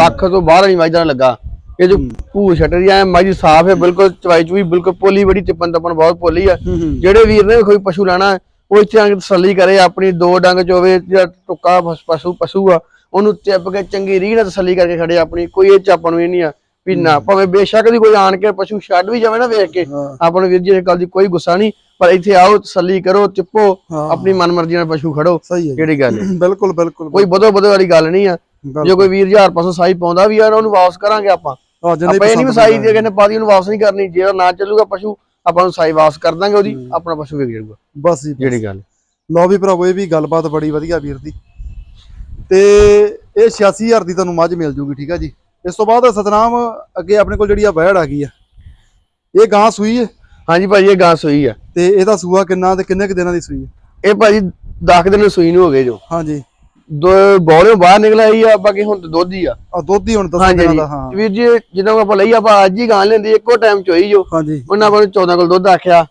ਲੱਖ ਤੋਂ ਬਾਹਰ ਵਾਲੀ ਮੱਝ ਲੱਗਾ। ਇਹ ਜੋ ਭੂਰ ਛੱਟਦੀ ਆ ਮੱਝ ਸਾਫ਼ ਹੈ ਬਿਲਕੁਲ ਚਵਾਈ ਚੂਈ ਬਿਲਕੁਲ ਪੋਲੀ ਬੜੀ ਚਿਪਨ ਤਪਨ ਬਹੁਤ ਪੋਲੀ ਆ। ਜਿਹੜੇ ਵੀਰ ਨੇ ਕੋਈ ਪਸ਼ੂ ਲੈਣਾ ਉਹ ਇੱਥੇ ਆ ਕੇ ਤਸੱਲੀ ਕਰੇ ਆਪਣੀ ਦੋ ਡੰਗ ਚ ਹੋਵੇ ਜਾਂ ਟੁੱਕਾ ਪਸ਼ੂ ਪਸ਼ੂ ਆ ਉਹਨੂੰ ਚਿੱਪ ਕੇ ਚੰਗੀ ਰੀਝ ਨਾਲ ਤਸੱਲੀ ਕਰਕੇ ਖੜੇ ਆਪਣੀ ਕੋਈ ਇਹ ਚ ਆਪਾਂ ਨੂੰ ਇਹ ਨਹੀਂ ਆ ਵੀ ਨਾ ਭਾਵੇਂ ਬੇਸ਼ੱਕ ਦੀ ਕੋਈ ਆਣ ਕੇ ਪਸ਼ੂ ਛੱਡ ਵੀ ਜਾਵੇ ਨਾ ਵੇਖ ਕੇ ਆਪਾਂ ਨੂੰ ਵੀਰ ਜੀ ਇਸ ਗੱਲ ਦੀ ਕੋਈ ਗੁੱਸਾ ਨਹੀਂ ਪਰ ਇੱਥੇ ਆਓ ਤਸੱਲੀ ਕਰੋ ਚਿੱਪੋ। ਆਪਣੀ ਮਨਮਰਜ਼ੀ ਨਾਲ ਪਸ਼ੂ ਖੜੋ ਕਿਹੜੀ ਗੱਲ ਹੈ। ਬਿਲਕੁਲ ਬਿਲਕੁਲ। ਕੋਈ ਬਦੋ ਬਦੋ ਵਾਲੀ ਗੱਲ ਨਹੀਂ ਆ। ਜੇ ਕੋਈ ਵੀਰ ਹਜ਼ਾਰ ਪਾਸੋਂ ਸਾਈ ਪਾਉਂਦਾ ਵੀ ਆ ਉਹਨੂੰ ਵਾਪਸ ਕਰਾਂਗੇ ਆਪਾਂ। ਆਪਾਂ ਇਹ ਨਹੀਂ ਸਾਈ ਦੇ ਕਹਿੰਦੇ ਪਾਦੀ ਉਹਨੂੰ ਵਾਪਸ ਨਹੀਂ ਕਰਨੀ। ਜੇ ਨਾ ਚੱਲੂਗਾ ਪਸ਼ੂ ਆਪਾਂ ਨੂੰ ਸਾਈ ਵਾਪਸ ਕਰ ਦਾਂਗੇ ਉਹਦੀ ਆਪਣਾ ਪਸ਼ੂ ਵਿਕ ਜਾਊਗਾ ਬਸ ਜੀ। ਜਿਹੜੀ ਗੱਲ ਲਓ ਵੀ ਭਰਾਵੋ ਇਹ ਵੀ ਗੱਲਬਾਤ ਬੜੀ ਵਧੀਆ ਵੀਰ ਦੀ। ਤੇ ਇਹ 86000 ਦੀ ਤੁਹਾਨੂੰ ਮੱਝ ਮਿਲ ਜੂਗੀ ਠੀਕ ਆ ਜੀ। ਇਸ ਤੋਂ ਬਾਅਦ ਸਤਨਾਮ ਅੱਗੇ ਆਪਣੇ ਕੋਲ ਜਿਹੜੀ ਆ ਵਹਿੜ ਆ ਗਈ ਆ। ਇਹ ਗਾਂ ਸੂਈ ਹੈ ਹਾਂਜੀ ਭਾਜੀ ਇਹ ਗਾਂ ਸੂਈ ਆ। ਤੇ ਇਹਦਾ ਸੂਆ ਕਿੰਨਾ ਤੇ ਕਿੰਨੇ ਕੁ ਦਿਨਾਂ ਦੀ ਸੂਈ ਹੈ ਇਹ ਭਾਜੀ 10 ਦਿਨ ਸੂਈ ਨੂੰ ਹੋ ਗਏ ਜੋ। ਹਾਂਜੀ। ਦੋ ਬੋਲੇ ਬਾਹਰ ਨਿਕਲ ਆਈ ਆ ਬਾਕੀ ਹੁਣ ਤੇ ਦੁੱਧ ਹੀ ਆ। ਆ ਦੁੱਧ ਹੀ ਹੁਣ 10 ਹਾਂਜੀ ਦਿਨਾਂ ਦਾ ਹਾਂ। ਵੀਰ ਜੀ ਜਦੋਂ ਆਪਾਂ ਲਈ ਆਪਾਂ ਅੱਜ ਹੀ ਗਾਂ ਲੈਂਦੀ ਇੱਕੋ ਟਾਈਮ ਚੋਈ ਜੋ। ਹਾਂਜੀ। ਉਹਨਾਂ ਕੋਲ 14 ਕਿਲੋ ਦੁੱਧ ਆਖਿਆ।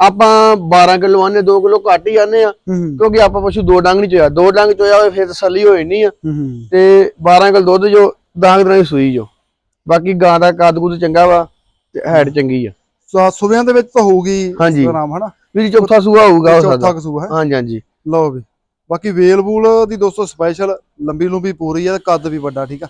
ਆਪਾਂ 12 ਕਿਲੋ ਆਨੇ 2 ਕਿਲੋ ਘੱਟ ਹੀ ਆਨੇ ਆ ਕਿਉਂਕਿ ਆਪਾਂ ਪਸ਼ੂ ਦੋ ਡੰਗ ਨਹੀਂ ਚੋਇਆ। ਦੋ ਡੰਗ ਚੋਇਆ ਹੋਵੇ ਫਿਰ ਤਸੱਲੀ ਹੋਈ ਨਹੀਂ ਆ। ਤੇ 12 ਕਿਲੋ ਦੁੱਧ ਜੋ 10 ਦਿਨਾਂ ਦੀ ਸੂਈ ਜੋ। ਬਾਕੀ ਗਾਂ ਦਾ ਕੱਦ ਕੁੱਦ ਚੰਗਾ ਵਾ ਤੇ ਹੈਡ ਚੰਗੀ ਆ। ਸੋ ਸੂਬਿਆਂ ਦੇ ਵਿੱਚ ਤਾਂ ਹੋਊਗੀ। ਸਤਨਾਮ ਹਨਾ? ਜੀ ਚੌਥਾ ਸੂਆ ਹੋਊਗਾ ਉਹ ਚੌਥਾ ਸਾਡਾ। ਕਸੂਆ ਹੈ? ਹਾਂਜੀ ਹਾਂਜੀ। ਲਓ ਵੀ। ਬਾਕੀ ਵੇਲ ਵੂਲ ਦੀ ਦੋਸਤੋ ਸਪੈਸ਼ਲ ਲੰਬੀ ਲੰਬੀ ਪੂਰੀ ਆ ਤੇ ਕੱਦ ਵੀ ਵੱਡਾ ਠੀਕ ਆ?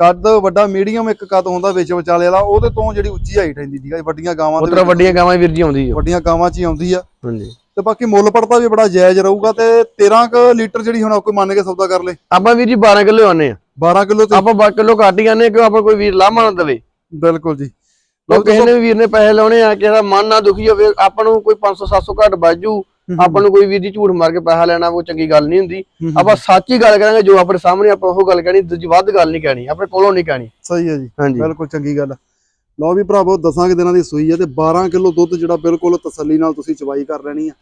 ਕੱਦ ਵੱਡਾ ਮੀਡੀਅਮ ਇੱਕ ਕੱਦ ਹੁੰਦਾ ਵਿੱਚ ਵਿਚਾਲੇ ਵਾਲਾ ਉਹਦੇ ਤੋਂ ਜਿਹੜੀ ਉੱਚੀ ਹਾਈਟ ਹੁੰਦੀ ਠੀਕ ਆ ਵੱਡੀਆਂ ਗਾਵਾਂ ਦੇ ਉਤਰਾ ਵੱਡੀਆਂ ਗਾਵਾਂ ਵੀਰ ਜੀ ਆਉਂਦੀ ਜੋ ਵੱਡੀਆਂ ਗਾਵਾਂ 'ਚ ਹੀ ਆਉਂਦੀ ਆ। ਹਾਂਜੀ। ਤੇ ਬਾਕੀ ਮੁੱਲ ਪੜਤਾ ਵੀ ਬੜਾ ਜਾਇਜ਼ ਰਹੂਗਾ ਤੇ 13 ਕ ਲੀਟਰ ਜਿਹੜੀ ਹੁਣ ਕੋਈ ਮੰਨ ਕੇ ਸੌਦਾ ਕਰ ਲੇ। ਆਪਾਂ ਵੀਰ ਜੀ 12 ਕਿਲੋ ਆਨੇ ਆ। 12 ਕਿਲੋ ਤੇ ਆਪਾਂ 12 ਕਿਲੋ ਘੱਟ ਹੀ ਆਨੇ ਕਿਉਂ ਆਪਾਂ ਕੋਈ ਵੀਰ ਲਾਮਾ ਨਾ ਦੇਵੇ। ਬਿਲਕੁਲ ਜੀ। ਉਹ ਕਿਸੇ ਨੇ ਵੀਰ ਨੇ ਪੈਸੇ ਲਾਉਣੇ ਆ ਦਾ ਮਨ ਨਾ ਦੁਖੀ ਹੋਵੇ ਆਪਾਂ ਨੂੰ ਕੋਈ 500 700 ਘੱਟ ਬਾਜੂ ਆਪਾਂ ਨੂੰ ਕੋਈ ਵੀਰ ਜੀ ਝੂਠ ਮਾਰ ਕੇ ਪੈਸਾ ਲੈਣਾ ਉਹ ਚੰਗੀ ਗੱਲ ਨਹੀਂ ਹੁੰਦੀ। ਆਪਾਂ ਸੱਚ ਗੱਲ ਕਰਾਂਗੇ ਜੋ ਆਪਣੇ ਸਾਹਮਣੇ ਆਪਾਂ ਉਹ ਗੱਲ ਕਹਿਣੀ ਦੂਜੀ ਵੱਧ ਗੱਲ ਨਹੀਂ ਕਹਿਣੀ ਆਪਣੇ ਕੋਲੋਂ ਨਹੀਂ ਕਹਿਣੀ। ਸਹੀ ਹੈ ਜੀ ਬਿਲਕੁਲ ਚੰਗੀ ਗੱਲ। ਲਓ ਵੀ ਭਰਾਵੋ ਦਸਾਂ ਕੁ ਦਿਨਾਂ ਦੀ ਸੂਈ ਹੈ ਤੇ 12 ਕਿਲੋ ਦੁੱਧ ਜਿਹੜਾ ਬਿਲਕੁਲ ਤਸੱਲੀ ਨਾਲ ਤੁਸੀਂ ਚਵਾਈ ਕਰ ਲੈਣੀ ਆ।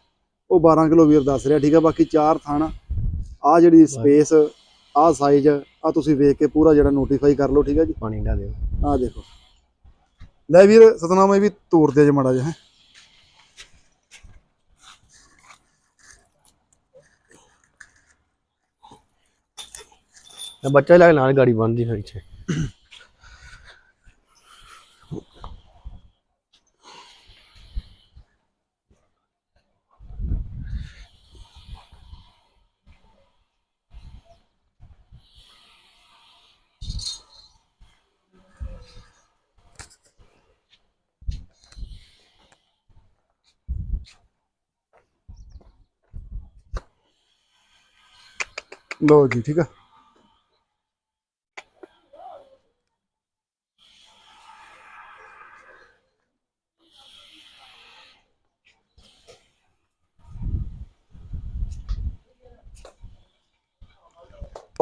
ਉਹ 12 ਕਿਲੋ ਵੀਰ ਦੱਸ ਰਿਹਾ ਠੀਕ ਆ ਬਾਕੀ ਚਾਰ ਥਾਣਾ ਆ ਜਿਹੜੀ ਸਪੇਸ ਆ ਸਾਈਜ਼ ਆ ਤੁਸੀਂ ਵੇਖ ਕੇ ਪੂਰਾ ਜਿਹੜਾ ਨੋਟੀਫਾਈ ਕਰ ਲਓ ਠੀਕ ਆ ਜੀ। ਪਾਣੀ ਲਾ ਦਿਓ। ਆ ਦੇਖੋ। ਲੈ ਵੀਰ ਸਤਨਾਮ ਇਹ ਵੀ ਤੋੜ ਦੇ ਜੇ ਮਾੜਾ ਜਿਹਾ ਹੈਂ। ਤੇ ਬੱਚਾ ਲੈ ਕੇ ਨਾਲ ਗਾੜੀ ਬੰਨਦੀ ਫਿਰ ਇੱਥੇ ਜੀ ਠੀਕ ਆ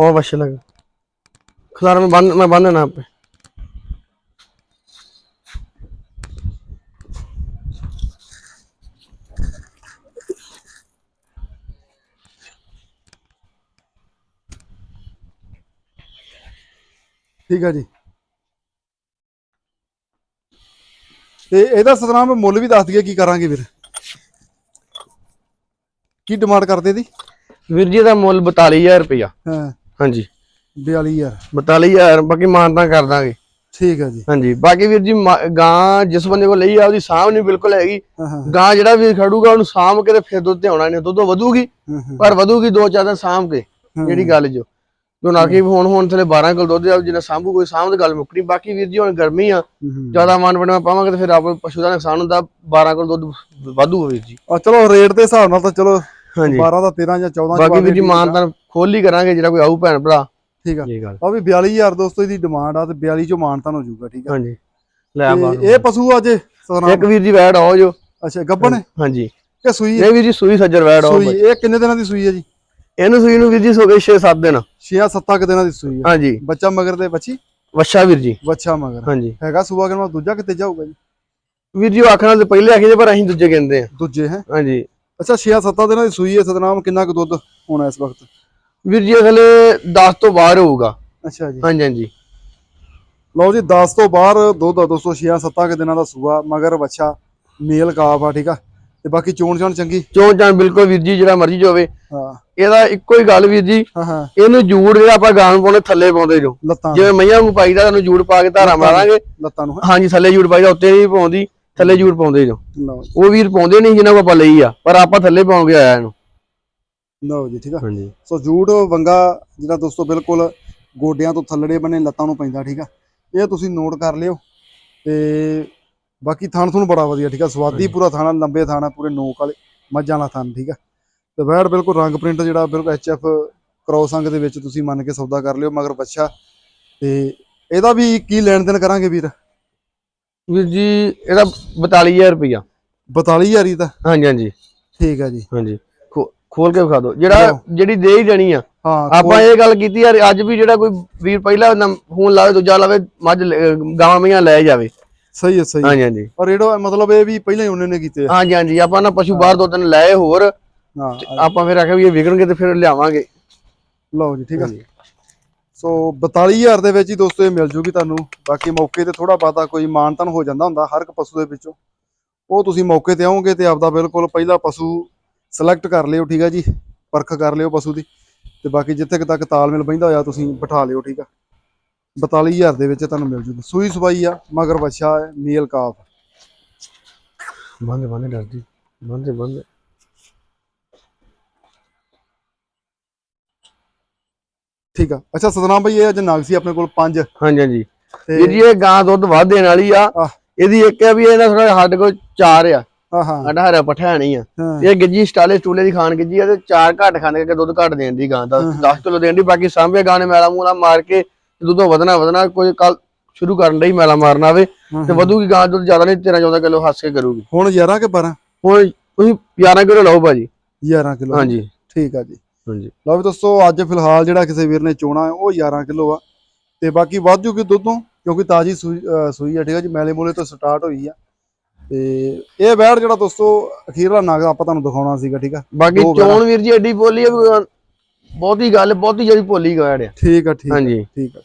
और बच्चे लगे खिलार में बांध मैं बांध देना आप पे ਠੀਕ ਆ ਜੀ ਤੇ ਇਹਦਾ ਸਤਨਾਮ ਮੁੱਲ ਵੀ ਦੱਸ ਦਈਏ ਕੀ ਕਰਾਂਗੇ ਵੀਰ ਕੀ ਡਿਮਾਂਡ ਕਰਦੇ ਦੀ वीर जी का मुल बताली हजार रुपया ਹਾਂ ਹਾਂਜੀ। 42000 42000 ਬਾਕੀ ਮਾਨਤਾ ਕਰ ਦਾਂਗੇ। ਠੀਕ ਹੈ ਜੀ। ਹਾਂਜੀ ਬਾਕੀ ਵੀਰ ਜੀ ਗਾਂ ਜਿਸ ਬੰਦੇ ਕੋਲ ਲਈ ਆ ਉਹਦੀ ਸਾਂਭ ਨਹੀਂ ਬਿਲਕੁਲ ਹੈਗੀ। ਗਾਂ ਜਿਹੜਾ ਵੀ ਖੜੂਗਾ ਉਹਨੂੰ ਸਾਂਭ ਕੇ ਤੇ ਫਿਰ ਦੁੱਧ ਤੇ ਨਹੀਂ ਦੁੱਧ ਵਧੂਗੀ। ਪਰ ਵਧੂਗੀ ਦੋ ਚਾਰ ਦਿਨ ਸਾਂਭ ਕੇ ਜਿਹੜੀ ਗੱਲ ਜੋ। ਜੋ ਨਾ ਕਿ ਹੁਣ ਹੁਣ ਥਲੇ 12 ਕਿਲੋ ਦੁੱਧ ਆ ਜਿੰਨਾ ਸਾਂਭੂ ਕੋਈ ਸਾਂਭ ਦੀ ਗੱਲ ਮੁੱਕਣੀ ਬਾਕੀ ਵੀਰ ਜੀ ਹੁਣ ਗਰਮੀ ਆ ਜ਼ਿਆਦਾ ਮਾਨ ਬਣਵਾ ਪਾਵਾਂਗੇ ਤੇ ਫਿਰ ਆਪ ਪਸ਼ੂ ਦਾ ਨੁਕਸਾਨ ਹੁੰਦਾ 12 ਕਿਲੋ ਦੁੱਧ ਵਾਧੂ ਵੀਰ ਜੀ। ਆ ਚਲੋ ਰੇਟ ਦੇ ਹਿਸਾਬ ਨਾਲ ਤਾਂ ਚਲੋ ਹਾਂਜੀ। 12 ਦਾ 13 ਜਾਂ 14 ਚ ਬਾਕੀ ਵੀਰ ਜੀ ਦੇ, ਮਾਨ ਤਾਂ ਖੋਲ ਹੀ ਕਰਾਂਗੇ ਜਿਹੜਾ ਕੋਈ ਆਊ ਭੈਣ ਭਰਾ। ਠੀਕ ਆ। ਇਹ ਗੱਲ। ਆ ਵੀ 42000 ਦੋਸਤੋ ਇਹਦੀ ਡਿਮਾਂਡ ਆ ਤੇ 42 ਚੋਂ ਮਾਨਤਾਨ ਹੋ ਜਾਊਗਾ ਠੀਕ ਆ। ਹਾਂਜੀ। ਲੈ ਬਾਹਰ ਇਹ ਪਸ਼ੂ ਅੱਜ ਇੱਕ ਵੀਰ ਜੀ ਵੈੜ ਆਓ ਜੋ। ਅੱਛਾ ਗੱਬਣ? ਹਾਂਜੀ। ਕਿ ਸੂਈ? ਇਹ ਵੀਰ ਜੀ ਸੂਈ ਸੱਜਰ ਵੈੜ ਆਓ ਸੂਈ ਇਹ ਕਿੰਨੇ ਦਿਨਾਂ ਦੀ ਸੂਈ ਹੈ ਜੀ? ਇਹਨੂੰ ਸੂਈ ਨੂੰ ਵੀਰ ਜੀ ਹੋ ਗਏ 6-7 ਦਿਨ। 6-7 ਕੁ ਦਿਨਾਂ ਦੀ ਸੂਈ ਹੈ ਹਾਂਜੀ। ਬੱਚਾ ਮਗਰ ਦੇ ਬੱਚੀ? ਵੱਛਾ ਵੀਰ ਜੀ। ਬੱਚਾ ਮਗਰ। ਹਾਂਜੀ। ਹੈਗਾ ਸੂਆ ਕਿੰਨਾ ਦੂਜਾ ਕਿਤੇ ਜਾਊਗਾ ਜੀ? ਵੀਰ ਜੀ ਆਖਣਾ ਤੇ ਪਹਿਲੇ ਆਖੀ ਪਰ ਅਸੀਂ ਦੂਜੇ ਕਹਿੰਦੇ ਆ। ਦੂਜੇ ਹੈ? ਹਾਂਜੀ। ਅੱਛਾ 6-7 ਦਿਨਾਂ ਦੀ ਸੂਈ ਹੈ ਸਤਨਾਮ ਕਿੰਨਾ ਕੁ ਦੁੱਧ ਹੋਣਾ ਇਸ ਵਕਤ? ਵੀਰ ਜੀ ਅਸਲੇ 10 ਤੋਂ ਬਾਹਰ ਹੋਊਗਾ। ਅੱਛਾ ਜੀ। ਹਾਂਜੀ ਹਾਂਜੀ। ਲਓ ਜੀ 10 ਤੋਂ ਬਾਹਰ ਦੁੱਧ ਆ ਦੋਸਤੋ 6-7 ਕੁ ਦਿਨਾਂ ਦਾ ਸੂਆ ਮਗਰ ਬੱਚਾ ਮੇਲ ਕਾਫ ਆ ਠੀਕ ਆ? ਤੇ ਬਾਕੀ ਚੋਣ ਚਾਣ ਚੰਗੀ? ਚੋਂ ਜਾਣ ਬਿਲਕੁਲ ਵੀਰ ਜੀ ਜਿਹੜਾ ਮਰਜ਼ੀ ਹੋਵੇ ਹਾਂ। ਇਹਦਾ ਇੱਕੋ ਹੀ ਗੱਲ ਵੀਰ ਜੀ ਹਾਂ ਹਾਂ। ਇਹਨੂੰ ਜੂੜ ਜਿਹੜਾ ਆਪਾਂ ਗਾਂ ਨੂੰ ਪਾਉਂਦੇ ਥੱਲੇ ਪਾਉਂਦੇ ਜੋ। ਜਿਵੇਂ ਮਈਆਂ ਨੂੰ ਪਾਈਦਾ ਉਹਨੂੰ ਜੂੜ ਪਾ ਕੇ ਧਾਰਾ ਮਾਰਾਂਗੇ। ਲੱਤਾਂ ਨੂੰ ਹਾਂਜੀ ਥੱਲੇ ਜੂੜ ਪਾਈਦਾ ਉੱਤੇ ਨਹੀਂ ਪਾਉਂਦੀ। ਥੱਲੇ ਜੂੜ ਪਾਉਂਦੇ ਜੋ। ਲਓ ਜੀ। ਉਹ ਵੀਰ ਪਾਉਂਦੇ ਨਹੀਂ ਜਿਹਨਾਂ ਕੋ ਆਪਾਂ ਲਈ ਆ ਪਰ ਆਪਾਂ ਥੱਲੇ ਪਾਉਂਗੇ ਆਇਆ ਇਹਨੂੰ। ਲਓ ਜੀ ਠੀਕ ਆ। ਹਾਂਜੀ। ਸੋ ਜੂਟ ਵੰਗਾ ਜਿਹੜਾ ਦੋਸਤੋ ਬਿਲਕੁਲ ਗੋਡਿਆਂ ਤੋਂ ਥੱਲੜੇ ਬੰਨੇ ਲੱਤਾਂ ਨੂੰ ਪੈਂਦਾ ਠੀਕ ਆ। ਇਹ ਤੁਸੀਂ ਨੋਟ ਕਰ ਲਿਓ ਤੇ ਬਾਕੀ ਥਣ ਤੁਹਾਨੂੰ ਬੜਾ ਵਧੀਆ ਠੀਕ ਆ। ਸਵਾਦੀ ਪੂਰਾ ਥਾਣਾ ਲੰਬੇ ਥਾਣਾ ਪੂਰੇ ਨੋਕ ਵਾਲੇ ਮੱਝਾਂ ਵਾਲਾ ਥਣ ਠੀਕ ਆ। ਤੇ ਵੈੜ ਬਿਲਕੁਲ ਰੰਗ ਪ੍ਰਿੰਟ ਜਿਹੜਾ ਬਿਲਕੁਲ ਐਚਐਫ ਕ੍ਰੋਸ ਅੰਗ ਦੇ ਵਿੱਚ ਤੁਸੀਂ ਮੰਨ ਕੇ ਸੌਦਾ ਕਰ ਲਿਓ ਮਗਰ ਬੱਚਾ ਤੇ ਇਹਦਾ ਵੀ ਕੀ ਲੈਣ ਦੇਣ ਕਰਾਂਗੇ ਵੀਰ? ਵੀਰ ਜੀ ਇਹਦਾ 42000 ਰੁਪਇਆ 42000 ਹੀ ਤਾਂ? ਹਾਂਜੀ ਹਾਂਜੀ। ਠੀਕ ਆ ਜੀ। ਹਾਂਜੀ। ਖੋਲ ਕੇ ਵਿਖਾ ਦਿਓ। ਜਿਹੜਾ। ਜਿਹੜੀ ਦੇ ਹੀ ਦੇਣੀ ਆ ਆਪਾਂ ਇਹ ਗੱਲ ਕੀਤੀ ਯਾਰ ਅੱਜ ਵੀ ਜਿਹੜਾ ਕੋਈ ਵੀਰ ਪਹਿਲਾ ਫੋਨ ਲਾਵੇ ਦੂਜਾ ਲਾਵੇ ਮੱਝ ਲੈ- ਗਾਵਾਂ ਮੀਆਂ ਲੈ ਜਾਵੇ। ਸਹੀ ਹੈ ਸਹੀ। ਹਾਂਜੀ ਹਾਂਜੀ। ਔਰ ਜਿਹੜਾ ਮਤਲਬ ਇਹ ਵੀ ਪਹਿਲਾਂ ਹੀ ਉਹਨੇ ਨੇ ਕੀਤੇ ਹਾਂਜੀ ਹਾਂਜੀ। ਆਪਾਂ ਨਾ ਪਸ਼ੂ ਬਾਹਰ ਦੋ ਤਿੰਨ ਲਏ ਹੋਰ ਆਪਾਂ ਫਿਰ ਆਖਿਆ ਵੀ ਇਹ ਵਿਕਣਗੇ ਤੇ ਫਿਰ ਲਿਆਵਾਂਗੇ। ਲਓ ਜੀ ਠੀਕ ਆ। ਸੋ 42000 ਦੇ ਵਿੱਚ ਹੀ ਦੋਸਤੋ ਇਹ ਮਿਲ ਜੂਗੀ ਤੁਹਾਨੂੰ। ਬਾਕੀ ਮੌਕੇ ਤੇ ਥੋੜਾ ਬਾਤਾ ਕੋਈ ਮਾਨਤਨ ਹੋ ਜਾਂਦਾ ਹੁੰਦਾ ਹਰ ਇੱਕ ਪਸ਼ੂ ਦੇ ਵਿੱਚੋਂ। ਉਹ ਤੁਸੀਂ ਮੌਕੇ ਤੇ ਆਓਗੇ ਤੇ ਆਪਦਾ ਬਿਲਕੁਲ ਪਹਿਲਾ ਪਸ਼ੂ ਸਿਲੈਕਟ ਕਰ ਲਿਓ, ਠੀਕ ਆ ਜੀ? ਪਰਖ ਕਰ ਲਿਓ ਪਸ਼ੂ ਦੀ। ਤੇ ਬਾਕੀ ਜਿੱਥੇ ਤੱਕ ਤਾਲਮੇਲ ਬੈਂਦਾ ਹੋਇਆ ਤੁਸੀਂ ਬਿਠਾ ਲਿਓ, ਠੀਕ ਆ? 42000 ਦੇ ਵਿੱਚ ਤੁਹਾਨੂੰ ਮਿਲ ਜੂਗੀ। ਸੂਈ ਸਵਾਈ ਆ, ਮਗਰ ਬੱਚਾ ਹੈ ਮੇਲ ਕਾਫ ਬੰਦ ਬੰਦ ਡਰਦੀ। ਬੰਦ ਬੰਦ ਠੀਕ ਆ। ਅੱਛਾ ਸਤਨਾਮ ਭਾਈ ਇਹ ਅੱਜ ਨਾਗ ਸੀ ਆਪਣੇ ਕੋਲ ਪੰਜ। ਹਾਂਜੀ ਹਾਂਜੀ। ਵੀਰ ਜੀ ਇਹ ਗਾਂ ਦੁੱਧ ਵੱਧ ਦੇਣ ਵਾਲੀ ਆ। ਇਹਦੀ ਇੱਕ ਆ ਵੀ ਇਹਨਾਂ ਥੋੜਾ ਸਾਡੇ ਕੋਲ ਚਾਰ ਆ। ਹਾਂ ਹਾਂ। ਸਾਡਾ ਹਰਾ ਪਠਾ ਨਹੀਂ ਆ ਇਹ ਗਿੱਜੀ ਸਟਾਲੇ ਸਟੂਲੇ ਦੀ ਖਾਣ ਗਿੱਜੀ ਆ ਤੇ ਚਾਰ ਘੱਟ ਖਾਣ ਕਰਕੇ ਦੁੱਧ ਘੱਟ ਦੇਣ ਦੀ ਗਾਂ। ਦਾ ਹਾਂ, 10 ਕਿਲੋ ਦੇਣ ਦੀ ਬਾਕੀ ਸਾਂਭੇ ਗਾਂ ਨੇ ਮੈਲਾ ਮੂਲਾ ਮਾਰ ਕੇ ਦੁੱਧੋਂ ਵਧਣਾ ਵਧਣਾ ਕੋਈ ਕੱਲ ਸ਼ੁਰੂ ਕਰਨ ਲਈ ਮੈਲਾ ਮਾਰਨਾ ਆਵੇ। ਤੇ ਵਧੂਗੀ ਗਾਂ ਦੁੱਧ ਜ਼ਿਆਦਾ ਨਹੀਂ 13 14 ਕਿਲੋ ਹੱਸ ਕੇ ਕਰੂਗੀ। ਹੁਣ 11 ਕਿ 12 ਹੁਣ ਤੁਸੀਂ 11 ਕਿਲੋ ਲਓ ਭਾਜੀ। 11 ਕਿਲੋ। ਹਾਂਜੀ। ਠੀਕ ਆ ਜੀ। ਹਾਂਜੀ। ਲਓ ਵੀ ਦੋਸਤੋ ਅੱਜ ਫਿਲਹਾਲ ਜਿਹੜਾ ਕਿਸੇ ਵੀਰ ਨੇ ਚੋਣਾ ਹੈ ਉਹ 11 ਕਿਲੋ ਆ। ਤੇ ਬਾਕੀ ਵੱਧ ਜੂਗੀ ਦੁੱਧੋਂ ਕਿਉਂਕਿ ਤਾਜੀ ਸੂਈ ਆ ਠੀਕ ਆ ਜੀ? ਮੈਲੇ ਮੂਲੇ ਤੋਂ ਸਟਾਰਟ ਹੋਈ ਆ। ਤੇ ਇਹ ਬੈੜ ਜਿਹੜਾ ਦੋਸਤੋ ਅਖੀਰਲਾ ਨਾਗ ਆਪਾਂ ਤੁਹਾਨੂੰ ਦਿਖਾਉਣਾ ਸੀਗਾ ਠੀਕ ਆ? ਬਾਕੀ। ਚੋਣ ਵੀਰ ਜੀ ਐਡੀ ਬੋਲੀ ਆ ਬਹੁਤੀ ਗੱਲ ਬਹੁਤੀ ਜਿਹੜੀ ਭੋਲੀ ਗਾੜ ਆ। ਠੀਕ ਆ ਠੀਕ ਆ ਹਾਂਜੀ। ਠੀਕ ਆ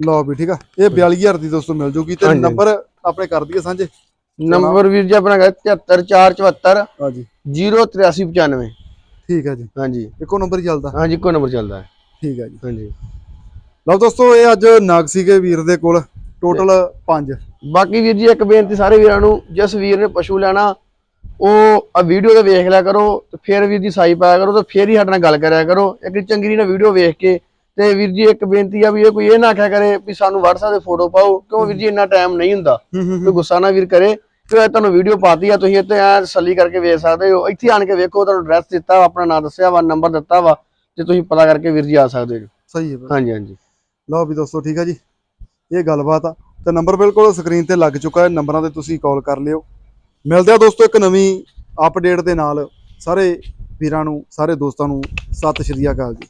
ਲਓ ਵੀ ਠੀਕ ਆ? ਇਹ 42000 ਦੀ ਦੋਸਤੋ ਮਿਲ ਜੂਗੀ ਤੇ। ਨੰਬਰ ਆਪਣੇ ਕਰ ਦਈਏ ਸਾਂਝੇ। ਨੰਬਰ ਵੀਰ ਜੀ ਆਪਣਾ ਹੈਗਾ 73474 ਹਾਂਜੀ। 08395 ਠੀਕ ਆ ਜੀ। ਹਾਂਜੀ। ਇੱਕੋ ਨੰਬਰ ਹੀ ਚੱਲਦਾ। ਹਾਂਜੀ ਇੱਕੋ ਨੰਬਰ ਚੱਲਦਾ ਹੈ। ਠੀਕ ਆ ਜੀ। ਹਾਂਜੀ। ਲਓ ਦੋਸਤੋ ਇਹ ਅੱਜ ਨਾਗ ਸੀਗੇ ਵੀਰ ਦੇ ਕੋਲ। ਟੋਟਲ 5 ਬਾਕੀ ਵੀਰ ਜੀ ਇੱਕ ਬੇਨਤੀ ਸਾਰੇ ਵੀਰਾਂ ਨੂੰ ਜਿਸ ਵੀਰ ਨੇ ਪਸ਼ੂ ਲੈਣਾ ਉਹ ਆ ਵੀਡੀਓ ਤੇ ਵੇਖ ਲਿਆ ਕਰੋ ਤੇ ਫਿਰ ਵੀਰ ਜੀ ਸਾਈ ਪਾਇਆ ਕਰੋ ਤੇ ਫਿਰ ਹੀ ਸਾਡੇ ਨਾਲ ਗੱਲ ਕਰਿਆ ਕਰੋ। ਇੱਕ ਚੰਗੀ ਨਾ ਵੀਡੀਓ ਵੇਖ ਕੇ ਤੇ ਵੀਰ ਜੀ ਇੱਕ ਬੇਨਤੀ ਆ ਵੀ ਇਹ ਕੋਈ ਇਹ ਨਾ ਆਖਿਆ ਕਰੇ ਵੀ ਸਾਨੂੰ WhatsApp ਤੇ ਫੋਟੋ ਪਾਓ ਕਿਉਂ ਵੀਰ ਜੀ ਇੰਨਾ ਟਾਈਮ ਨਹੀਂ ਹੁੰਦਾ। ਹੂੰ ਹੂੰ। ਕੋਈ ਗੁੱਸਾ ਨਾ ਵੀਰ ਕਰੇ। ਤੇ ਤੁਹਾਨੂੰ ਵੀਡੀਓ ਪਾਤੀ ਆ ਤੁਸੀਂ ਇੱਥੇ ਐ ਤਸੱਲੀ ਕਰਕੇ ਵੇਖ ਸਕਦੇ ਹੋ। ਇੱਥੇ ਆਣ ਕੇ ਵੇਖੋ ਤੁਹਾਨੂੰ ਐਡਰੈਸ ਦਿੱਤਾ ਵਾ ਆਪਣਾ ਨਾਮ ਦੱਸਿਆ ਵਾ ਨੰਬਰ ਦਿੱਤਾ ਵਾ ਤੇ ਤੁਸੀਂ ਪਤਾ ਕਰਕੇ ਵੀਰ ਜੀ ਆ ਸਕਦੇ ਹੋ। ਸਹੀ ਹੈ ਭਾਈ। ਹਾਂਜੀ ਹਾਂਜੀ। ਲਓ ਵੀ ਦੋਸਤੋ ਠੀਕ ਆ ਜੀ। ਇਹ ਗੱਲਬਾਤ ਆ। ਤੇ ਨੰਬਰ ਬਿਲਕੁਲ ਸਕਰੀਨ ਤੇ ਲੱਗ ਚੁੱਕਾ ਹੈ ਨੰਬਰਾਂ ਤੇ ਤੁਸੀਂ ਕਾਲ ਕਰ ਲਿਓ। ਮਿਲਦੇ ਆ ਦੋਸਤੋ ਇੱਕ ਨਵੀਂ ਅਪਡੇਟ ਦੇ ਨਾਲ। ਸਾਰੇ ਵੀਰਾਂ ਨੂੰ ਸਾਰੇ ਦੋਸਤਾਂ ਨੂੰ ਸਤਿ ਸ਼੍ਰੀ ਅਕਾਲ ਜੀ।